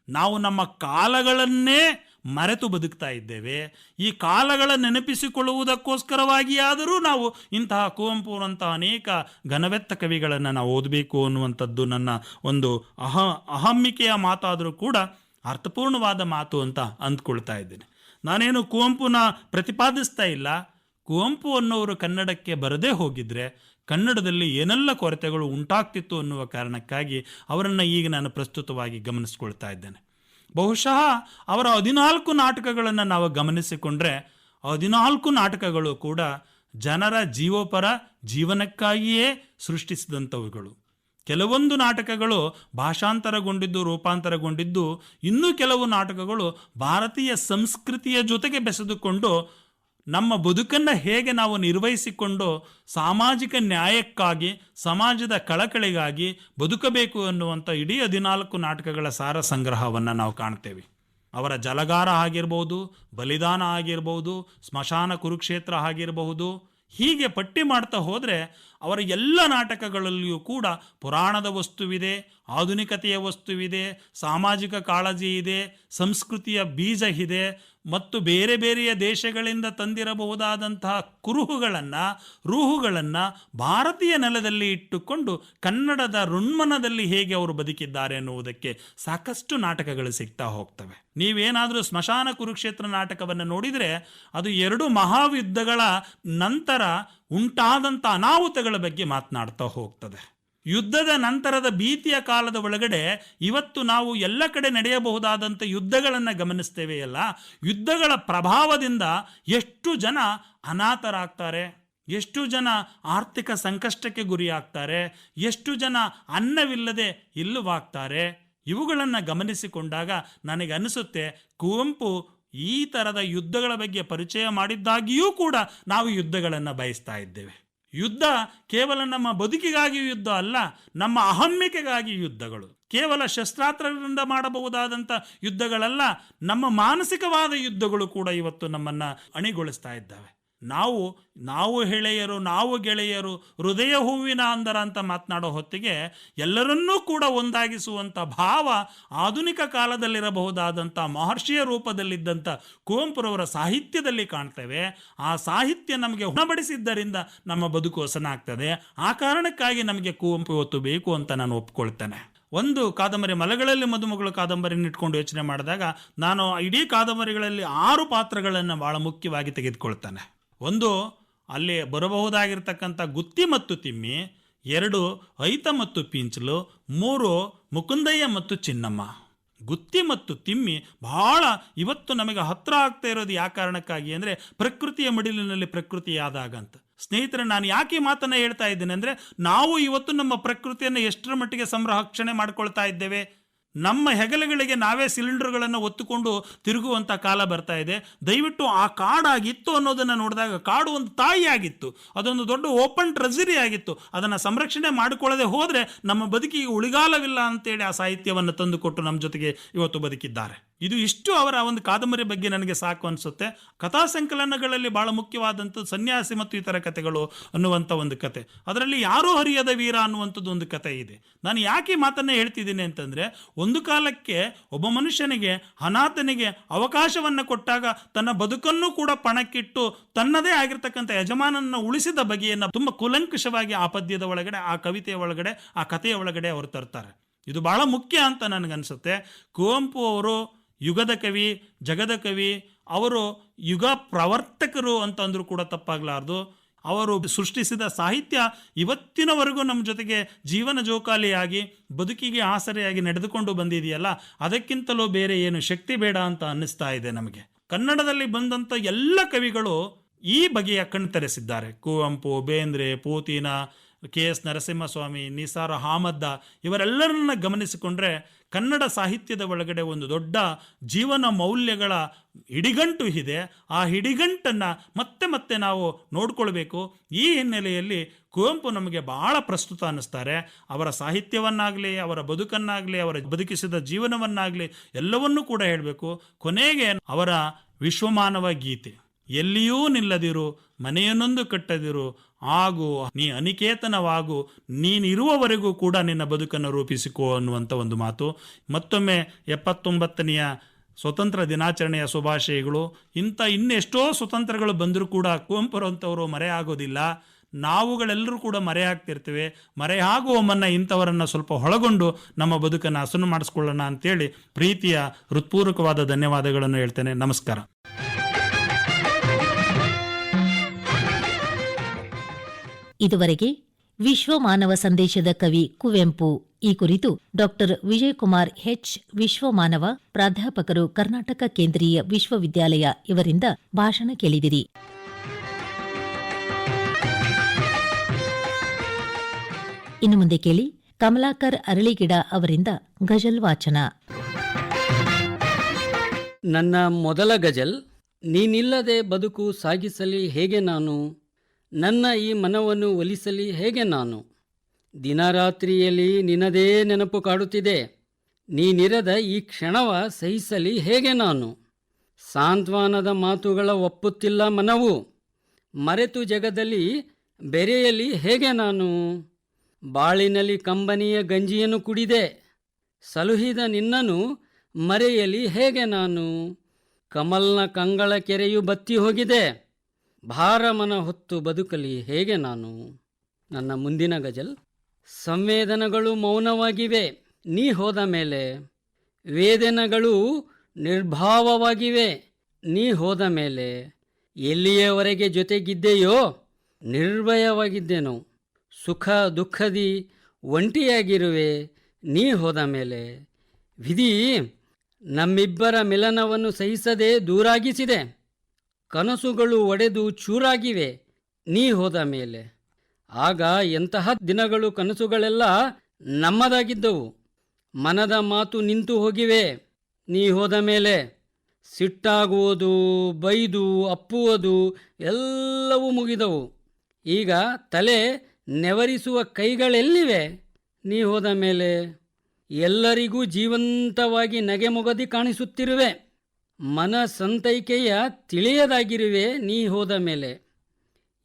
ನಾವು ನಮ್ಮ ಕಾಲಗಳನ್ನೇ ಮರೆತು ಬದುಕ್ತಾ ಇದ್ದೇವೆ. ಈ ಕಾಲಗಳ ನೆನಪಿಸಿಕೊಳ್ಳುವುದಕ್ಕೋಸ್ಕರವಾಗಿಯಾದರೂ ನಾವು ಇಂತಹ ಕುವೆಂಪುರಂತಹ ಅನೇಕ ಘನವೆತ್ತ ಕವಿಗಳನ್ನು ನಾವು ಓದಬೇಕು ಅನ್ನುವಂಥದ್ದು ನನ್ನ ಒಂದು ಅಹ ಅಹಮ್ಮಿಕೆಯ ಮಾತಾದರೂ ಕೂಡ ಅರ್ಥಪೂರ್ಣವಾದ ಮಾತು ಅಂತ ಅಂದ್ಕೊಳ್ತಾ ಇದ್ದೇನೆ. ನಾನೇನು ಕುವೆಂಪುನ ಪ್ರತಿಪಾದಿಸ್ತಾ ಇಲ್ಲ. ಕುವೆಂಪು ಅನ್ನೋರು ಕನ್ನಡಕ್ಕೆ ಬರದೇ ಹೋಗಿದ್ರೆ ಕನ್ನಡದಲ್ಲಿ ಏನೆಲ್ಲ ಕೊರತೆಗಳು ಉಂಟಾಗ್ತಿತ್ತು ಅನ್ನುವ ಕಾರಣಕ್ಕಾಗಿ ಅವರನ್ನು ಈಗ ನಾನು ಪ್ರಸ್ತುತವಾಗಿ ಗಮನಿಸ್ಕೊಳ್ತಾ ಇದ್ದೇನೆ. ಬಹುಶಃ ಅವರ ಹದಿನಾಲ್ಕು ನಾಟಕಗಳನ್ನು ನಾವು ಗಮನಿಸಿಕೊಂಡ್ರೆ ಹದಿನಾಲ್ಕು ನಾಟಕಗಳು ಕೂಡ ಜನರ ಜೀವಪರ ಜೀವನಕ್ಕಾಗಿಯೇ ಸೃಷ್ಟಿಸಿದಂಥವುಗಳು. ಕೆಲವೊಂದು ನಾಟಕಗಳು ಭಾಷಾಂತರಗೊಂಡಿದ್ದು, ರೂಪಾಂತರಗೊಂಡಿದ್ದು, ಇನ್ನೂ ಕೆಲವು ನಾಟಕಗಳು ಭಾರತೀಯ ಸಂಸ್ಕೃತಿಯ ಜೊತೆಗೆ ಬೆಸೆದುಕೊಂಡು ನಮ್ಮ ಬದುಕನ್ನು ಹೇಗೆ ನಾವು ನಿರ್ವಹಿಸಿಕೊಂಡು ಸಾಮಾಜಿಕ ನ್ಯಾಯಕ್ಕಾಗಿ, ಸಮಾಜದ ಕಳಕಳಿಗಾಗಿ ಬದುಕಬೇಕು ಅನ್ನುವಂಥ ಇಡೀ ಹದಿನಾಲ್ಕು ನಾಟಕಗಳ ಸಾರ ಸಂಗ್ರಹವನ್ನು ನಾವು ಕಾಣ್ತೇವೆ. ಅವರ ಜಲಗಾರ ಆಗಿರ್ಬೋದು, ಬಲಿದಾನ ಆಗಿರ್ಬೋದು, ಸ್ಮಶಾನ ಕುರುಕ್ಷೇತ್ರ ಆಗಿರಬಹುದು, ಹೀಗೆ ಪಟ್ಟಿ ಮಾಡ್ತಾ ಹೋದರೆ ಅವರ ಎಲ್ಲ ನಾಟಕಗಳಲ್ಲಿಯೂ ಕೂಡ ಪುರಾಣದ ವಸ್ತುವಿದೆ ಆಧುನಿಕತೆಯ ವಸ್ತುವಿದೆ, ಸಾಮಾಜಿಕ ಕಾಳಜಿ ಇದೆ, ಸಂಸ್ಕೃತಿಯ ಬೀಜ ಇದೆ ಮತ್ತು ಬೇರೆ ಬೇರೆಯ ದೇಶಗಳಿಂದ ತಂದಿರಬಹುದಾದಂತಹ ಕುರುಹುಗಳನ್ನು, ರೂಹುಗಳನ್ನು ಭಾರತೀಯ ನೆಲದಲ್ಲಿ ಇಟ್ಟುಕೊಂಡು ಕನ್ನಡದ ರುಣ್ಮನದಲ್ಲಿ ಹೇಗೆ ಅವರು ಬದುಕಿದ್ದಾರೆ ಅನ್ನುವುದಕ್ಕೆ ಸಾಕಷ್ಟು ನಾಟಕಗಳು ಸಿಗ್ತಾ ಹೋಗ್ತವೆ. ನೀವೇನಾದರೂ ಸ್ಮಶಾನ ಕುರುಕ್ಷೇತ್ರ ನಾಟಕವನ್ನು ನೋಡಿದರೆ ಅದು ಎರಡು ಮಹಾಯುದ್ಧಗಳ ನಂತರ ಉಂಟಾದಂಥ ಅನಾಹುತಗಳ ಬಗ್ಗೆ ಮಾತನಾಡ್ತಾ ಹೋಗ್ತದೆ. ಯುದ್ಧದ ನಂತರದ ಭೀತಿಯ ಕಾಲದ ಒಳಗಡೆ ಇವತ್ತು ನಾವು ಎಲ್ಲ ಕಡೆ ನಡೆಯಬಹುದಾದಂಥ ಯುದ್ಧಗಳನ್ನು ಗಮನಿಸ್ತೇವೆಯಲ್ಲ ಯುದ್ಧಗಳ ಪ್ರಭಾವದಿಂದ ಎಷ್ಟು ಜನ ಅನಾಥರಾಗ್ತಾರೆ? ಎಷ್ಟು ಜನ ಆರ್ಥಿಕ ಸಂಕಷ್ಟಕ್ಕೆ ಗುರಿಯಾಗ್ತಾರೆ? ಎಷ್ಟು ಜನ ಅನ್ನವಿಲ್ಲದೆ ಇಲ್ಲವಾಗ್ತಾರೆ? ಇವುಗಳನ್ನು ಗಮನಿಸಿಕೊಂಡಾಗ ನನಗೆ ಅನಿಸುತ್ತೆ ಕುವೆಂಪು ಈ ಥರದ ಯುದ್ಧಗಳ ಬಗ್ಗೆ ಪರಿಚಯ ಮಾಡಿದ್ದಾಗಿಯೂ ಕೂಡ ನಾವು ಯುದ್ಧಗಳನ್ನು ಬಯಸ್ತಾ ಇದ್ದೇವೆ. ಯುದ್ಧ ಕೇವಲ ನಮ್ಮ ಬದುಕಿಗಾಗಿ ಯುದ್ಧ ಅಲ್ಲ, ನಮ್ಮ ಅಹಮ್ಮಿಕೆಗಾಗಿ ಯುದ್ಧಗಳು. ಕೇವಲ ಶಸ್ತ್ರಾಸ್ತ್ರಗಳಿಂದ ಮಾಡಬಹುದಾದಂಥ ಯುದ್ಧಗಳಲ್ಲ, ನಮ್ಮ ಮಾನಸಿಕವಾದ ಯುದ್ಧಗಳು ಕೂಡ ಇವತ್ತು ನಮ್ಮನ್ನು ಅಣಿಗೊಳಿಸ್ತಾ ಇದ್ದಾವೆ. ನಾವು ನಾವು ಹೆಳೆಯರು, ನಾವು ಗೆಳೆಯರು, ಹೃದಯ ಹೂವಿನ ಅಂದರ ಅಂತ ಮಾತನಾಡೋ ಹೊತ್ತಿಗೆ ಎಲ್ಲರನ್ನೂ ಕೂಡ ಒಂದಾಗಿಸುವಂಥ ಭಾವ ಆಧುನಿಕ ಕಾಲದಲ್ಲಿರಬಹುದಾದಂಥ ಮಹರ್ಷಿಯ ರೂಪದಲ್ಲಿದ್ದಂಥ ಕುವೆಂಪುರವರ ಸಾಹಿತ್ಯದಲ್ಲಿ ಕಾಣ್ತೇವೆ. ಆ ಸಾಹಿತ್ಯ ನಮಗೆ ಉಣಬಡಿಸಿದ್ದರಿಂದ ನಮ್ಮ ಬದುಕು ಹೊಸನಾಗ್ತದೆ. ಆ ಕಾರಣಕ್ಕಾಗಿ ನಮಗೆ ಕುವೆಂಪು ಇವತ್ತು ಬೇಕು ಅಂತ ನಾನು ಒಪ್ಕೊಳ್ತೇನೆ. ಒಂದು ಕಾದಂಬರಿ ಮಲಗಳಲ್ಲಿ ಮದುಮಗಳು ಕಾದಂಬರಿಯನ್ನು ಇಟ್ಕೊಂಡು ಯೋಚನೆ ಮಾಡಿದಾಗ ನಾನು ಇಡೀ ಕಾದಂಬರಿಗಳಲ್ಲಿ ಆರು ಪಾತ್ರಗಳನ್ನು ಬಹಳ ಮುಖ್ಯವಾಗಿ ತೆಗೆದುಕೊಳ್ತಾನೆ. ಒಂದು, ಅಲ್ಲಿ ಬರಬಹುದಾಗಿರ್ತಕ್ಕಂಥ ಗುತ್ತಿ ಮತ್ತು ತಿಮ್ಮಿ, ಎರಡು, ಐತ ಮತ್ತು ಪಿಂಚಲು, ಮೂರು, ಮುಕುಂದಯ್ಯ ಮತ್ತು ಚಿನ್ನಮ್ಮ. ಗುತ್ತಿ ಮತ್ತು ತಿಮ್ಮಿ ಬಹಳ ಇವತ್ತು ನಮಗೆ ಹತ್ರ ಆಗ್ತಾ ಇರೋದು ಯಾವ ಕಾರಣಕ್ಕಾಗಿ ಅಂದರೆ ಪ್ರಕೃತಿಯ ಮಡಿಲಿನಲ್ಲಿ ಪ್ರಕೃತಿಯಾದಾಗ ಅಂತ ಸ್ನೇಹಿತರೆ, ನಾನು ಯಾಕೆ ಮಾತನ್ನು ಹೇಳ್ತಾ ಇದ್ದೇನೆ ಅಂದರೆ ನಾವು ಇವತ್ತು ನಮ್ಮ ಪ್ರಕೃತಿಯನ್ನು ಎಷ್ಟರ ಮಟ್ಟಿಗೆ ಸಂರಕ್ಷಣೆ ಮಾಡ್ಕೊಳ್ತಾ ಇದ್ದೇವೆ? ನಮ್ಮ ಹೆಗಲುಗಳಿಗೆ ನಾವೇ ಸಿಲಿಂಡರ್ಗಳನ್ನು ಒತ್ತುಕೊಂಡು ತಿರುಗುವಂಥ ಕಾಲ ಬರ್ತಾ ಇದೆ. ದಯವಿಟ್ಟು ಆ ಕಾಡಾಗಿತ್ತು ಅನ್ನೋದನ್ನು ನೋಡಿದಾಗ ಕಾಡು ಒಂದು ತಾಯಿಯಾಗಿತ್ತು. ಅದೊಂದು ದೊಡ್ಡ ಓಪನ್ ಟ್ರೆಜರಿ ಆಗಿತ್ತು. ಅದನ್ನು ಸಂರಕ್ಷಣೆ ಮಾಡಿಕೊಳ್ಳದೆ ಹೋದರೆ ನಮ್ಮ ಬದುಕಿಗೆ ಉಳಿಗಾಲವಿಲ್ಲ ಅಂತೇಳಿ ಆ ಸಾಹಿತ್ಯವನ್ನು ತಂದುಕೊಟ್ಟು ನಮ್ಮ ಜೊತೆಗೆ ಇವತ್ತು ಬದುಕಿದ್ದಾರೆ. ಇದು ಇಷ್ಟು ಅವರ ಒಂದು ಕಾದಂಬರಿ ಬಗ್ಗೆ ನನಗೆ ಸಾಕು ಅನಿಸುತ್ತೆ. ಕಥಾ ಸಂಕಲನಗಳಲ್ಲಿ ಬಹಳ ಮುಖ್ಯವಾದಂಥದ್ದು ಸನ್ಯಾಸಿ ಮತ್ತು ಇತರ ಕಥೆಗಳು ಅನ್ನುವಂಥ ಒಂದು ಕತೆ. ಅದರಲ್ಲಿ ಯಾರೋ ಹರಿಯದ ವೀರ ಅನ್ನುವಂಥದ್ದು ಒಂದು ಕತೆ ಇದೆ. ನಾನು ಯಾಕೆ ಮಾತನ್ನೇ ಹೇಳ್ತಿದ್ದೀನಿ ಅಂತಂದರೆ, ಒಂದು ಕಾಲಕ್ಕೆ ಒಬ್ಬ ಮನುಷ್ಯನಿಗೆ, ಅನಾಥನಿಗೆ ಅವಕಾಶವನ್ನು ಕೊಟ್ಟಾಗ ತನ್ನ ಬದುಕನ್ನು ಕೂಡ ಪಣಕ್ಕಿಟ್ಟು ತನ್ನದೇ ಆಗಿರ್ತಕ್ಕಂಥ ಯಜಮಾನನ ಉಳಿಸಿದ ಬಗೆಯನ್ನು ತುಂಬ ಕುಲಂಕುಷವಾಗಿ ಆ ಪದ್ಯದ ಒಳಗಡೆ, ಆ ಕವಿತೆಯ ಒಳಗಡೆ, ಆ ಕಥೆಯ ಒಳಗಡೆ ಅವರು ತರ್ತಾರೆ. ಇದು ಬಹಳ ಮುಖ್ಯ ಅಂತ ನನಗನ್ಸುತ್ತೆ. ಕುವೆಂಪು ಅವರು ಯುಗದ ಕವಿ, ಜಗದ ಕವಿ, ಅವರು ಯುಗ ಪ್ರವರ್ತಕರು ಅಂತಂದರೂ ಕೂಡ ತಪ್ಪಾಗಲಾರ್ದು. ಅವರು ಸೃಷ್ಟಿಸಿದ ಸಾಹಿತ್ಯ ಇವತ್ತಿನವರೆಗೂ ನಮ್ಮ ಜೊತೆಗೆ ಜೀವನ ಜೋಕಾಲಿಯಾಗಿ, ಬದುಕಿಗೆ ಆಸರೆಯಾಗಿ ನಡೆದುಕೊಂಡು ಬಂದಿದೆಯಲ್ಲ, ಅದಕ್ಕಿಂತಲೂ ಬೇರೆ ಏನು ಶಕ್ತಿ ಬೇಡ ಅಂತ ಅನ್ನಿಸ್ತಾ ಇದೆ ನಮಗೆ. ಕನ್ನಡದಲ್ಲಿ ಬಂದಂಥ ಎಲ್ಲ ಕವಿಗಳು ಈ ಬಗೆಯ ಕಣ್ತರಿಸಿದ್ದಾರೆ. ಕುವೆಂಪು, ಬೇಂದ್ರೆ, ಪೂತಿನ, ಕೆ ಎಸ್ ನರಸಿಂಹಸ್ವಾಮಿ, ನಿಸಾರ ಹಾಮದ್ದ ಇವರೆಲ್ಲರನ್ನ ಗಮನಿಸಿಕೊಂಡ್ರೆ ಕನ್ನಡ ಸಾಹಿತ್ಯದ ಒಳಗಡೆ ಒಂದು ದೊಡ್ಡ ಜೀವನ ಮೌಲ್ಯಗಳ ಹಿಡಿಗಂಟು ಇದೆ. ಆ ಹಿಡಿಗಂಟನ್ನು ಮತ್ತೆ ಮತ್ತೆ ನಾವು ನೋಡ್ಕೊಳ್ಬೇಕು. ಈ ಹಿನ್ನೆಲೆಯಲ್ಲಿ ಕುವೆಂಪು ನಮಗೆ ಬಹಳ ಪ್ರಸ್ತುತ ಅನ್ನಿಸ್ತಾರೆ. ಅವರ ಸಾಹಿತ್ಯವನ್ನಾಗಲಿ, ಅವರ ಬದುಕನ್ನಾಗಲಿ, ಅವರ ಬದುಕಿಸಿದ ಜೀವನವನ್ನಾಗಲಿ ಎಲ್ಲವನ್ನೂ ಕೂಡ ಹೇಳಬೇಕು. ಕೊನೆಗೆ ಅವರ ವಿಶ್ವಮಾನವ ಗೀತೆ. ಎಲ್ಲಿಯೂ ನಿಲ್ಲದಿರು, ಮನೆಯನ್ನೊಂದು ಕಟ್ಟದಿರು ಆಗು, ನೀ ಅನಿಕೇತನವಾಗು, ನೀನಿರುವವರೆಗೂ ಕೂಡ ನಿನ್ನ ಬದುಕನ್ನು ರೂಪಿಸಿಕೋ ಅನ್ನುವಂಥ ಒಂದು ಮಾತು. ಮತ್ತೊಮ್ಮೆ ಎಪ್ಪತ್ತೊಂಬತ್ತನೆಯ ಸ್ವತಂತ್ರ ದಿನಾಚರಣೆಯ ಶುಭಾಶಯಗಳು. ಇಂಥ ಇನ್ನೆಷ್ಟೋ ಸ್ವತಂತ್ರಗಳು ಬಂದರೂ ಕೂಡ ಕುವೆಂಪುರಂಥವರು ಮರೆ ಆಗೋದಿಲ್ಲ. ನಾವುಗಳೆಲ್ಲರೂ ಕೂಡ ಮರೆ ಆಗ್ತಿರ್ತೇವೆ. ಮರೆ ಆಗುವ ಮುನ್ನ ಇಂಥವರನ್ನು ಸ್ವಲ್ಪ ಒಳಗೊಂಡು ನಮ್ಮ ಬದುಕನ್ನು ಹಸನು ಮಾಡಿಸ್ಕೊಳ್ಳೋಣ ಅಂತೇಳಿ ಪ್ರೀತಿಯ ಹೃತ್ಪೂರ್ವಕವಾದ ಧನ್ಯವಾದಗಳನ್ನು ಹೇಳ್ತೇನೆ. ನಮಸ್ಕಾರ. ಇದುವರೆಗೆ ವಿಶ್ವ ಮಾನವ ಸಂದೇಶದ ಕವಿ ಕುವೆಂಪು. ಈ ಕುರಿತು ಡಾಕ್ಟರ್ ವಿಜಯಕುಮಾರ್ ಹೆಚ್ ವಿಶ್ವ ಮಾನವ ಪ್ರಾಧ್ಯಾಪಕರು ಕರ್ನಾಟಕ ಕೇಂದ್ರೀಯ ವಿಶ್ವವಿದ್ಯಾಲಯ ಇವರಿಂದ ಭಾಷಣ ಕೇಳಿದಿರಿ. ಇನ್ನು ಮುಂದೆ ಕೇಳಿ ಕಮಲಾಕರ್ ಅರಳಿಗಿಡ ಅವರಿಂದ ಗಜಲ್ ವಾಚನ. ನನ್ನ ಮೊದಲ ಗಜಲ್, ನೀನಿಲ್ಲದೆ ಬದುಕು ಸಾಗಿಸಲಿ ಹೇಗೆ ನಾನು? ನನ್ನ ಈ ಮನವನ್ನು ಒಲಿಸಲಿ ಹೇಗೆ ನಾನು? ದಿನರಾತ್ರಿಯಲ್ಲಿ ನಿನ್ನದೇ ನೆನಪು ಕಾಡುತ್ತಿದೆ. ನೀನಿರದ ಈ ಕ್ಷಣವ ಸಹಿಸಲಿ ಹೇಗೆ ನಾನು? ಸಾಂತ್ವನದ ಮಾತುಗಳ ಒಪ್ಪುತ್ತಿಲ್ಲ ಮನವು. ಮರೆತು ಜಗದಲ್ಲಿ ಬೆರೆಯಲಿ ಹೇಗೆ ನಾನು? ಬಾಳಿನಲ್ಲಿ ಕಂಬನಿಯ ಗಂಜಿಯನ್ನು ಕುಡಿದೆ. ಸಲುಹಿದ ನಿನ್ನನು ಮರೆಯಲಿ ಹೇಗೆ ನಾನು? ಕಮಲ್ನ ಕಂಗಳ ಕೆರೆಯು ಬತ್ತಿ ಹೋಗಿದೆ ಭಾರಮನ ಹೊತ್ತು ಬದುಕಲಿ ಹೇಗೆ ನಾನು? ನನ್ನ ಮುಂದಿನ ಗಜಲ್, ಸಂವೇದನಗಳು ಮೌನವಾಗಿವೆ, ನೀ ಹೋದ ಮೇಲೆ ವೇದನೆಗಳು ನಿರ್ಭಾವವಾಗಿವೆ, ನೀ ಹೋದ ಮೇಲೆ ಎಲ್ಲಿಯವರೆಗೆ ಜೊತೆಗಿದ್ದೆಯೋ ನಿರ್ಭಯವಾಗಿದ್ದೇನು, ಸುಖ ದುಃಖದಿ ಒಂಟಿಯಾಗಿರುವೆ, ನೀ ಹೋದ ಮೇಲೆ ವಿಧಿ ನಮ್ಮಿಬ್ಬರ ಮಿಲನವನ್ನು ಸಹಿಸದೆ ದೂರಾಗಿಸಿದೆ. ಕನಸುಗಳು ಒಡೆದು ಚೂರಾಗಿವೆ, ನೀ ಹೋದ ಮೇಲೆ. ಆಗ ಎಂತಹ ದಿನಗಳು ಕನಸುಗಳೆಲ್ಲ ನಮ್ಮದಾಗಿದ್ದವು. ಮನದ ಮಾತು ನಿಂತು ಹೋಗಿವೆ, ನೀ ಹೋದ ಮೇಲೆ. ಸಿಟ್ಟಾಗುವುದು, ಬೈದು, ಅಪ್ಪುವುದು ಎಲ್ಲವೂ ಮುಗಿದವು. ಈಗ ತಲೆ ನೆವರಿಸುವ ಕೈಗಳೆಲ್ಲಿವೆ? ನೀ ಹೋದ ಮೇಲೆ. ಎಲ್ಲರಿಗೂ ಜೀವಂತವಾಗಿ ನಗೆಮೊಗದಿ ಕಾಣಿಸುತ್ತಿರುವೆ. ಮನ ಸಂತೈಕೆಯ ತಿಳಿಯದಾಗಿರುವೆ ನೀ ಹೋದ ಮೇಲೆ.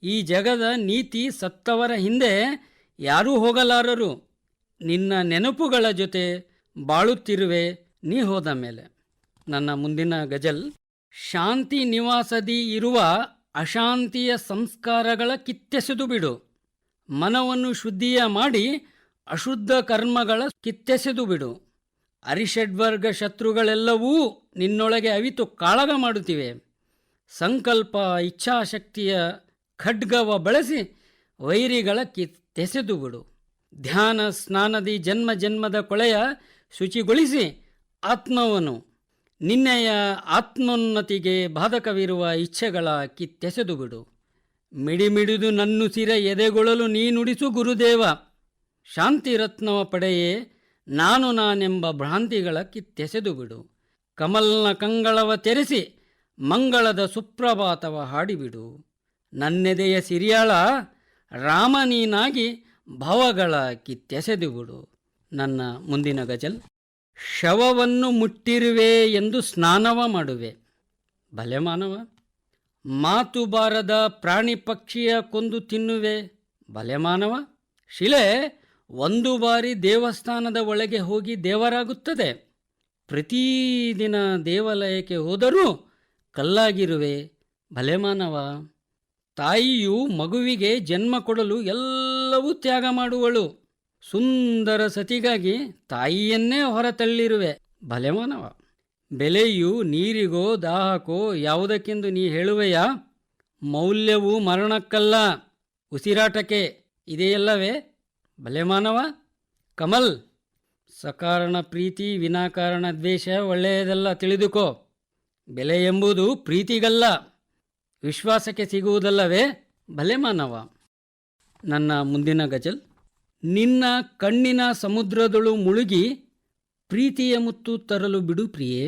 ಈ ಜಗದ ನೀತಿ ಸತ್ತವರ ಹಿಂದೆ ಯಾರೂ ಹೋಗಲಾರರು. ನಿನ್ನ ನೆನಪುಗಳ ಜೊತೆ ಬಾಳುತ್ತಿರುವೆ ನೀ ಹೋದ ಮೇಲೆ. ನನ್ನ ಮುಂದಿನ ಗಜಲ್, ಶಾಂತಿ ನಿವಾಸದಿ ಇರುವ ಅಶಾಂತಿಯ ಸಂಸ್ಕಾರಗಳ ಕಿತ್ತೆಸೆದು ಬಿಡು. ಮನವನ್ನು ಶುದ್ಧಿಯ ಮಾಡಿ ಅಶುದ್ಧ ಕರ್ಮಗಳ ಕಿತ್ತೆಸೆದು ಬಿಡು. ಅರಿಷಡ್ವರ್ಗ ಶತ್ರುಗಳೆಲ್ಲವೂ ನಿನ್ನೊಳಗೆ ಅವಿತು ಕಾಳಗ ಮಾಡುತ್ತಿವೆ. ಸಂಕಲ್ಪ ಇಚ್ಛಾಶಕ್ತಿಯ ಖಡ್ಗವ ಬಳಸಿ ವೈರಿಗಳ ಕಿತ್ತೆಸೆದು ಬಿಡು. ಧ್ಯಾನ ಸ್ನಾನದಿ ಜನ್ಮ ಜನ್ಮದ ಕೊಳೆಯ ಶುಚಿಗೊಳಿಸಿ ಆತ್ಮವನು. ನಿನ್ನೆಯ ಆತ್ಮೋನ್ನತಿಗೆ ಬಾಧಕವಿರುವ ಇಚ್ಛೆಗಳ ಕಿತ್ತೆಸೆದು ಬಿಡು. ಮಿಡಿಮಿಡಿದು ನನ್ನುಸಿರ ಎದೆಗೊಳ್ಳಲು ನೀನುಡಿಸು ಗುರುದೇವ. ಶಾಂತಿರತ್ನವ ಪಡೆಯೇ ನಾನು ನಾನೆಂಬ ಭ್ರಾಂತಿಗಳ ಕಿತ್ತೆಸೆದು ಬಿಡು. ಕಮಲ್ನ ಕಂಗಳವ ತೆರೆಸಿ ಮಂಗಳದ ಸುಪ್ರಭಾತವ ಹಾಡಿಬಿಡು. ನನ್ನೆದೆಯ ಸಿರಿಯಾಳ ರಾಮ ನೀನಾಗಿ ಭವಗಳ ಕಿತ್ತೆಸೆದುಬಿಡು ನನ್ನ ಮುಂದಿನ ಗಜಲ್, ಶವವನ್ನು ಮುಟ್ಟಿರುವೆ ಎಂದು ಸ್ನಾನವ ಮಾಡುವೆ. ಭಲೆ ಮಾನವ, ಮಾತು ಬಾರದ ಪ್ರಾಣಿ ಪಕ್ಷಿಯ ಕೊಂದು ತಿನ್ನುವೆ. ಭಲೆ ಮಾನವ, ಶಿಲೆ ಒಂದು ಬಾರಿ ದೇವಸ್ಥಾನದ ಒಳಗೆ ಹೋಗಿ ದೇವರಾಗುತ್ತದೆ. ಪ್ರತಿದಿನ ದೇವಾಲಯಕ್ಕೆ ಹೋದರೂ ಕಲ್ಲಾಗಿರುವೆ. ಭಲೆಮಾನವ ತಾಯಿಯು ಮಗುವಿಗೆ ಜನ್ಮ ಕೊಡಲು ಎಲ್ಲವೂ ತ್ಯಾಗ ಮಾಡುವಳು. ಸುಂದರ ಸತಿಗಾಗಿ ತಾಯಿಯನ್ನೇ ಹೊರತಳ್ಳಿರುವೆ. ಭಲೆಮಾನವ ಬೆಲೆಯು ನೀರಿಗೋ ದಾಹಕೋ ಯಾವುದಕ್ಕೆಂದು ನೀ ಹೇಳುವೆಯಾ? ಮೌಲ್ಯವು ಮರಣಕ್ಕಲ್ಲ. ಉಸಿರಾಟಕ್ಕೆ ಇದೆಯಲ್ಲವೇ? ಭಲೆಮಾನವ ಕಮಲ್ ಸಕಾರಣ ಪ್ರೀತಿ ವಿನಾಕಾರಣ ದ್ವೇಷ ಒಳ್ಳೆಯದೆಲ್ಲ ತಿಳಿದುಕೋ. ಬೆಲೆ ಎಂಬುದು ಪ್ರೀತಿಗಲ್ಲ. ವಿಶ್ವಾಸಕ್ಕೆ ಸಿಗುವುದಲ್ಲವೇ? ಭಲೆ ಮಾನವ ನನ್ನ ಮುಂದಿನ ಗಜಲ್. ನಿನ್ನ ಕಣ್ಣಿನ ಸಮುದ್ರದಳು ಮುಳುಗಿ ಪ್ರೀತಿಯ ಮುತ್ತು ತರಲು ಬಿಡು ಪ್ರಿಯೆ.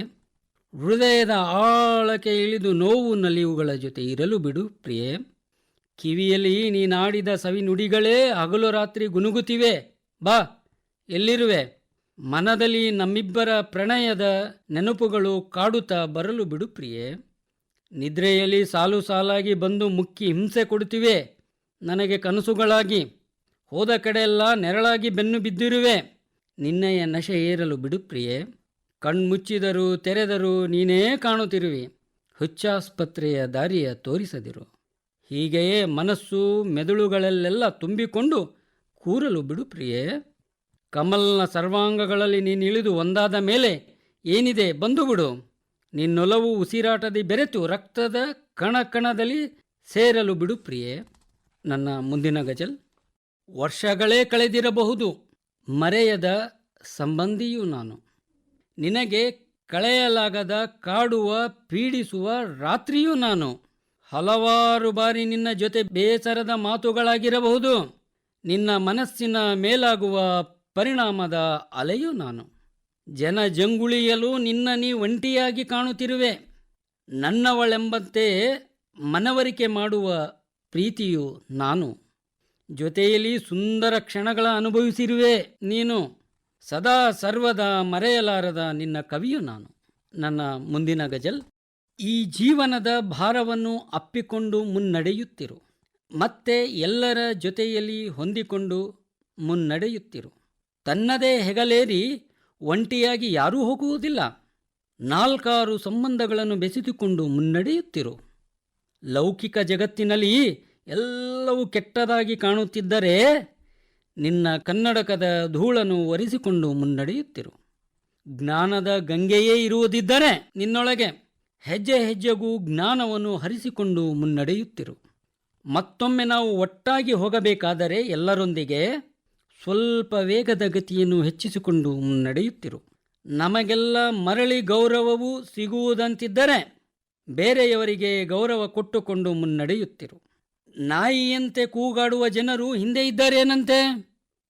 ಹೃದಯದ ಆಳಕ್ಕೆ ಇಳಿದು ನೋವು ನಲಿವುಗಳ ಜೊತೆ ಇರಲು ಬಿಡು ಪ್ರಿಯೆ. ಕಿವಿಯಲ್ಲಿ ನೀನಾಡಿದ ಸವಿ ನುಡಿಗಳೇ ಹಗಲು ರಾತ್ರಿ ಗುನುಗುತ್ತಿವೆ. ಬಾ, ಎಲ್ಲಿರುವೆ? ಮನದಲ್ಲಿ ನಮ್ಮಿಬ್ಬರ ಪ್ರಣಯದ ನೆನಪುಗಳು ಕಾಡುತ್ತಾ ಬರಲು ಬಿಡು ಪ್ರಿಯೆ. ನಿದ್ರೆಯಲ್ಲಿ ಸಾಲು ಸಾಲಾಗಿ ಬಂದು ಮುಕ್ಕಿ ಹಿಂಸೆ ಕೊಡುತ್ತಿವೆ. ನನಗೆ ಕನಸುಗಳಾಗಿ, ಹೋದ ಕಡೆಯೆಲ್ಲ ನೆರಳಾಗಿ ಬೆನ್ನು ಬಿದ್ದಿರುವೆ. ನಿನ್ನೆಯ ನಶೆ ಏರಲು ಬಿಡು ಪ್ರಿಯೆ. ಕಣ್ಮುಚ್ಚಿದರೂ ತೆರೆದರೂ ನೀನೇ ಕಾಣುತ್ತಿರುವಿ. ಹುಚ್ಚಾಸ್ಪತ್ರೆಯ ದಾರಿಯ ತೋರಿಸದಿರು. ಹೀಗೆಯೇ ಮನಸ್ಸು ಮೆದುಳುಗಳಲ್ಲೆಲ್ಲ ತುಂಬಿಕೊಂಡು ಕೂರಲು ಬಿಡು ಪ್ರಿಯೆ. ಕಮಲ್ನ ಸರ್ವಾಂಗಗಳಲ್ಲಿ ನೀನು ಇಳಿದು ಒಂದಾದ ಮೇಲೆ ಏನಿದೆ ಬಂದು ಬಿಡು ನಿನ್ನೊಲವು ಉಸಿರಾಟದಿ ಬೆರೆತು ರಕ್ತದ ಕಣ ಕಣದಲ್ಲಿ ಸೇರಲು ಬಿಡು ಪ್ರಿಯೆ. ನನ್ನ ಮುಂದಿನ ಗಜಲ್. ವರ್ಷಗಳೇ ಕಳೆದಿರಬಹುದು, ಮರೆಯದ ಸಂಬಂಧಿಯೂ ನಾನು. ನಿನಗೆ ಕಳೆಯಲಾಗದ ಕಾಡುವ, ಪೀಡಿಸುವ ರಾತ್ರಿಯೂ ನಾನು. ಹಲವಾರು ಬಾರಿ ನಿನ್ನ ಜೊತೆ ಬೇಸರದ ಮಾತುಗಳಾಗಿರಬಹುದು. ನಿನ್ನ ಮನಸ್ಸಿನ ಮೇಲಾಗುವ ಪರಿಣಾಮದ ಅಲೆಯು ನಾನು. ಜನ ಜಂಗುಳಿಯಲು ನಿನ್ನ ನೀ ಒಂಟಿಯಾಗಿ ಕಾಣುತ್ತಿರುವೆ. ನನ್ನವಳೆಂಬಂತೆ ಮನವರಿಕೆ ಮಾಡುವ ಪ್ರೀತಿಯು ನಾನು. ಜೊತೆಯಲ್ಲಿ ಸುಂದರ ಕ್ಷಣಗಳ ಅನುಭವಿಸಿರುವೆ ನೀನು. ಸದಾ ಸರ್ವದ ಮರೆಯಲಾರದ ನಿನ್ನ ಕವಿಯು ನಾನು. ನನ್ನ ಮುಂದಿನ ಗಜಲ್. ಈ ಜೀವನದ ಭಾರವನ್ನು ಅಪ್ಪಿಕೊಂಡು ಮುನ್ನಡೆಯುತ್ತಿರು. ಮತ್ತೆ ಎಲ್ಲರ ಜೊತೆಯಲ್ಲಿ ಹೊಂದಿಕೊಂಡು ಮುನ್ನಡೆಯುತ್ತಿರು. ತನ್ನದೇ ಹೆಗಲೇರಿ ಒಂಟಿಯಾಗಿ ಯಾರೂ ಹೋಗುವುದಿಲ್ಲ. ನಾಲ್ಕಾರು ಸಂಬಂಧಗಳನ್ನು ಬೆಸೆದುಕೊಂಡು ಮುನ್ನಡೆಯುತ್ತಿರು. ಲೌಕಿಕ ಜಗತ್ತಿನಲ್ಲಿ ಎಲ್ಲವೂ ಕೆಟ್ಟದಾಗಿ ಕಾಣುತ್ತಿದ್ದರೆ ನಿನ್ನ ಕನ್ನಡಕದ ಧೂಳನ್ನು ಒರೆಸಿಕೊಂಡು ಮುನ್ನಡೆಯುತ್ತಿರು. ಜ್ಞಾನದ ಗಂಗೆಯೇ ಇರುವುದಿದ್ದರೆ ನಿನ್ನೊಳಗೆ ಹೆಜ್ಜೆ ಹೆಜ್ಜೆಗೂ ಜ್ಞಾನವನ್ನು ಹರಿಸಿಕೊಂಡು ಮುನ್ನಡೆಯುತ್ತಿರು. ಮತ್ತೊಮ್ಮೆ ನಾವು ಒಟ್ಟಾಗಿ ಹೋಗಬೇಕಾದರೆ ಎಲ್ಲರೊಂದಿಗೆ ಸ್ವಲ್ಪ ವೇಗದ ಗತಿಯನ್ನು ಹೆಚ್ಚಿಸಿಕೊಂಡು ಮುನ್ನಡೆಯುತ್ತಿರು ನಮಗೆಲ್ಲ ಮರಳಿ ಗೌರವವು ಸಿಗುವುದಂತಿದ್ದರೆ ಬೇರೆಯವರಿಗೆ ಗೌರವ ಕೊಟ್ಟುಕೊಂಡು ಮುನ್ನಡೆಯುತ್ತಿರು ನಾಯಿಯಂತೆ ಕೂಗಾಡುವ ಜನರು ಹಿಂದೆ ಇದ್ದಾರೇನಂತೆ?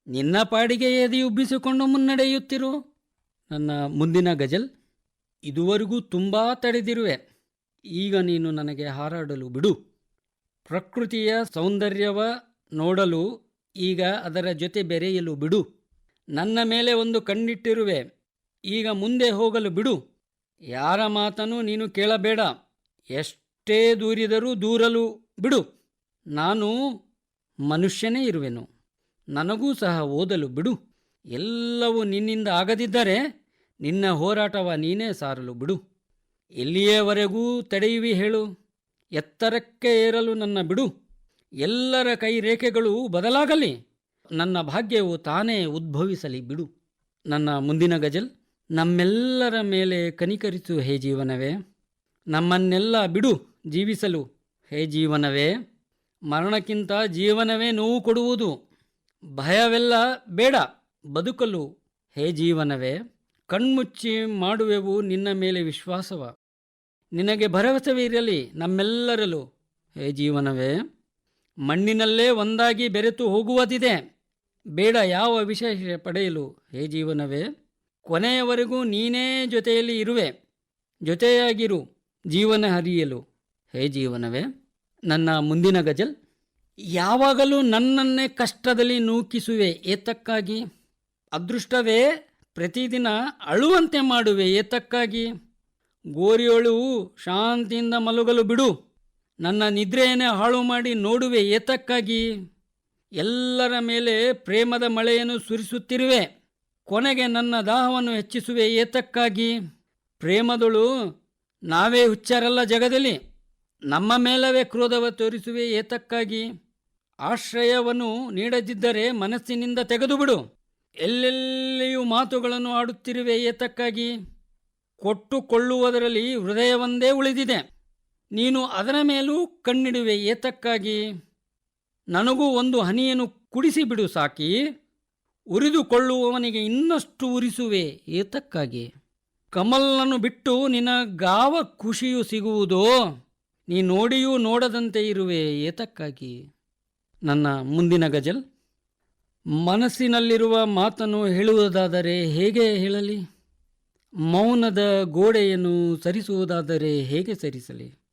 ನಿನ್ನ ಪಾಡಿಗೆ ಎದೆಯುಬ್ಬಿಸಿಕೊಂಡು ಮುನ್ನಡೆಯುತ್ತಿರು. ನನ್ನ ಮುಂದಿನ ಗಜಲ್, ಇದುವರೆಗೂ ತುಂಬ ತಡೆದಿರುವೆ. ಈಗ ನೀನು ನನಗೆ ಹಾರಾಡಲು ಬಿಡು. ಪ್ರಕೃತಿಯ ಸೌಂದರ್ಯವ ನೋಡಲು ಈಗ ಅದರ ಜೊತೆ ಬೆರೆಯಲು ಬಿಡು. ನನ್ನ ಮೇಲೆ ಒಂದು ಕಣ್ಣಿಟ್ಟಿರುವೆ. ಈಗ ಮುಂದೆ ಹೋಗಲು ಬಿಡು. ಯಾರ ಮಾತನ್ನು ನೀನು ಕೇಳಬೇಡ. ಎಷ್ಟೇ ದೂರಿದರೂ ದೂರಲು ಬಿಡು. ನಾನು ಮನುಷ್ಯನೇ ಇರುವೆನು. ನನಗೂ ಸಹ ಓದಲು ಬಿಡು. ಎಲ್ಲವೂ ನಿನ್ನಿಂದ ಆಗದಿದ್ದರೆ ನಿನ್ನ ಹೋರಾಟವ ನೀನೇ ಸಾರಲು ಬಿಡು. ಎಲ್ಲಿಯವರೆಗೂ ತಡೆಯುವಿ ಹೇಳು. ಎತ್ತರಕ್ಕೆ ಏರಲು ನನ್ನ ಬಿಡು. ಎಲ್ಲರ ಕೈ ರೇಖೆಗಳು ಬದಲಾಗಲಿ. ನನ್ನ ಭಾಗ್ಯವು ತಾನೇ ಉದ್ಭವಿಸಲಿ ಬಿಡು. ನನ್ನ ಮುಂದಿನ ಗಜಲ್, ನಮ್ಮೆಲ್ಲರ ಮೇಲೆ ಕನಿಕರಿಸು ಹೇ ಜೀವನವೇ. ನಮ್ಮನ್ನೆಲ್ಲ ಬಿಡು, ಜೀವಿಸಲು ಹೇ ಜೀವನವೇ. ಮರಣಕ್ಕಿಂತ ಜೀವನವೇ ನೋವು ಕೊಡುವುದು. ಭಯವೆಲ್ಲ ಬೇಡ, ಬದುಕಲು ಹೇ ಜೀವನವೇ. ಕಣ್ಮುಚ್ಚಿ ಮಾಡುವೆವು ನಿನ್ನ ಮೇಲೆ ವಿಶ್ವಾಸವ. ನಿನಗೆ ಭರವಸವಿರಲಿ ನಮ್ಮೆಲ್ಲರಲ್ಲೂ ಹೇ ಜೀವನವೇ. ಮಣ್ಣಿನಲ್ಲೇ ಒಂದಾಗಿ ಬೆರೆತು ಹೋಗುವುದಿದೆ. ಬೇಡ ಯಾವ ವಿಶೇಷ ಪಡೆಯಲು ಹೇ ಜೀವನವೇ. ಕೊನೆಯವರೆಗೂ ನೀನೇ ಜೊತೆಯಲ್ಲಿ ಇರುವೆ. ಜೊತೆಯಾಗಿರು, ಜೀವನ ಹರಿಯಲು. ಹೇ ಜೀವನವೇ, ನನ್ನ ಮುಂದಿನ ಗಜಲ್. ಯಾವಾಗಲೂ ನನ್ನನ್ನೇ ಕಷ್ಟದಲ್ಲಿ ನೂಕಿಸುವೆ, ಏತಕ್ಕಾಗಿ? ಅದೃಷ್ಟವೇ, ಪ್ರತಿದಿನ ಅಳುವಂತೆ ಮಾಡುವೆ, ಏತಕ್ಕಾಗಿ? ಗೋರಿಯೊಳು ಶಾಂತಿಯಿಂದ ಮಲಗಲು ಬಿಡು. ನನ್ನ ನಿದ್ರೆಯನ್ನೇ ಹಾಳು ಮಾಡಿ ನೋಡುವೆ ಏತಕ್ಕಾಗಿ? ಎಲ್ಲರ ಮೇಲೆ ಪ್ರೇಮದ ಮಳೆಯನ್ನು ಸುರಿಸುತ್ತಿರುವೆ. ಕೊನೆಗೆ ನನ್ನ ದಾಹವನ್ನು ಹೆಚ್ಚಿಸುವೆ ಏತಕ್ಕಾಗಿ? ಪ್ರೇಮದಳು ನಾವೇ ಹುಚ್ಚಾರಲ್ಲ ಜಗದಲ್ಲಿ. ನಮ್ಮ ಮೇಲವೇ ಕ್ರೋಧವ ತೋರಿಸುವೆ ಏತಕ್ಕಾಗಿ? ಆಶ್ರಯವನ್ನು ನೀಡದಿದ್ದರೆ ಮನಸ್ಸಿನಿಂದ ತೆಗೆದುಬಿಡು. ಎಲ್ಲೆಲ್ಲಿಯೂ ಮಾತುಗಳನ್ನು ಆಡುತ್ತಿರುವೆ ಏತಕ್ಕಾಗಿ? ಕೊಟ್ಟುಕೊಳ್ಳುವುದರಲ್ಲಿ ಹೃದಯವೊಂದೇ ಉಳಿದಿದೆ. ನೀನು ಅದರ ಮೇಲೂ ಕಣ್ಣಿಡುವೆ ಏತಕ್ಕಾಗಿ? ನನಗೂ ಒಂದು ಹನಿಯನ್ನು ಕುಡಿಸಿಬಿಡು ಸಾಕಿ, ಉರಿದುಕೊಳ್ಳುವವನಿಗೆ ಇನ್ನಷ್ಟು ಉರಿಸುವೆ ಏತಕ್ಕಾಗಿ? ಕಮಲನ್ನು ಬಿಟ್ಟು ನಿನಗಾವ ಖುಷಿಯು ಸಿಗುವುದೋ? ನೀ ನೋಡಿಯೂ ನೋಡದಂತೆ ಇರುವೆ ಏತಕ್ಕಾಗಿ? ನನ್ನ ಮುಂದಿನ ಗಜಲ್, ಮನಸ್ಸಿನಲ್ಲಿರುವ ಮಾತನ್ನು ಹೇಳುವುದಾದರೆ ಹೇಗೆ ಹೇಳಲಿ? ಮೌನದ ಗೋಡೆಯನ್ನು ಸರಿಸುವುದಾದರೆ ಹೇಗೆ ಸರಿಸಲಿ?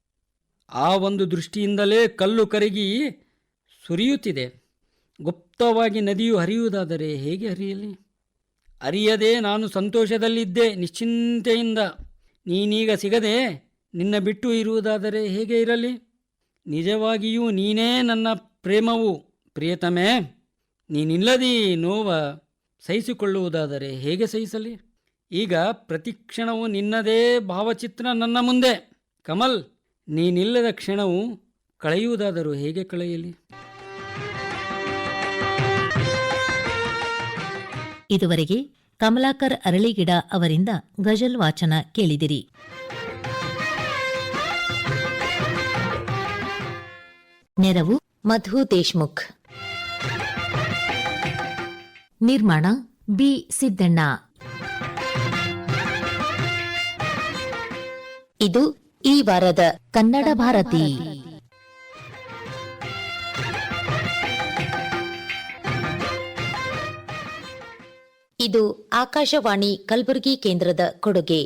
ಆ ಒಂದು ದೃಷ್ಟಿಯಿಂದಲೇ ಕಲ್ಲು ಕರಗಿ ಸುರಿಯುತ್ತಿದೆ. ಗುಪ್ತವಾಗಿ ನದಿಯು ಹರಿಯುವುದಾದರೆ ಹೇಗೆ ಹರಿಯಲಿ? ಅರಿಯದೆ ನಾನು ಸಂತೋಷದಲ್ಲಿದ್ದೆ, ನಿಶ್ಚಿಂತೆಯಿಂದ. ನೀನೀಗ ಸಿಗದೆ ನಿನ್ನ ಬಿಟ್ಟು ಇರುವುದಾದರೆ ಹೇಗೆ ಇರಲಿ? ನಿಜವಾಗಿಯೂ ನೀನೇ ನನ್ನ ಪ್ರೇಮವು. ಪ್ರಿಯತಮೇ, ನೀನಿಲ್ಲದೀ ನೋವ ಸಹಿಸಿಕೊಳ್ಳುವುದಾದರೆ ಹೇಗೆ ಸಹಿಸಲಿ? ಈಗ ಪ್ರತಿಕ್ಷಣವು ನಿನ್ನದೇ ಭಾವಚಿತ್ರ ನನ್ನ ಮುಂದೆ. ಕಮಲ್ ನೀನಿಲ್ಲದ ಕ್ಷಣವು ಕಳೆಯುವುದಾದರೂ ಹೇಗೆ ಕಳೆಯಲಿ? ಇದುವರೆಗೆ ಕಮಲಾಕರ್ ಅರಳಿಗಿಡ ಅವರಿಂದ ಗಜಲ್ ವಾಚನ ಕೇಳಿದಿರಿ. ನೆರವು ಮಧು ದೇಶ್ಮುಖ್. ನಿರ್ಮಾಣ ಬಿ ಸಿದ್ದಣ್ಣ. ಇದು ಈ ವಾರದ ಕನ್ನಡ ಭಾರತಿ. ಇದು ಆಕಾಶವಾಣಿ ಕಲಬುರಗಿ ಕೇಂದ್ರದ ಕೊಡುಗೆ.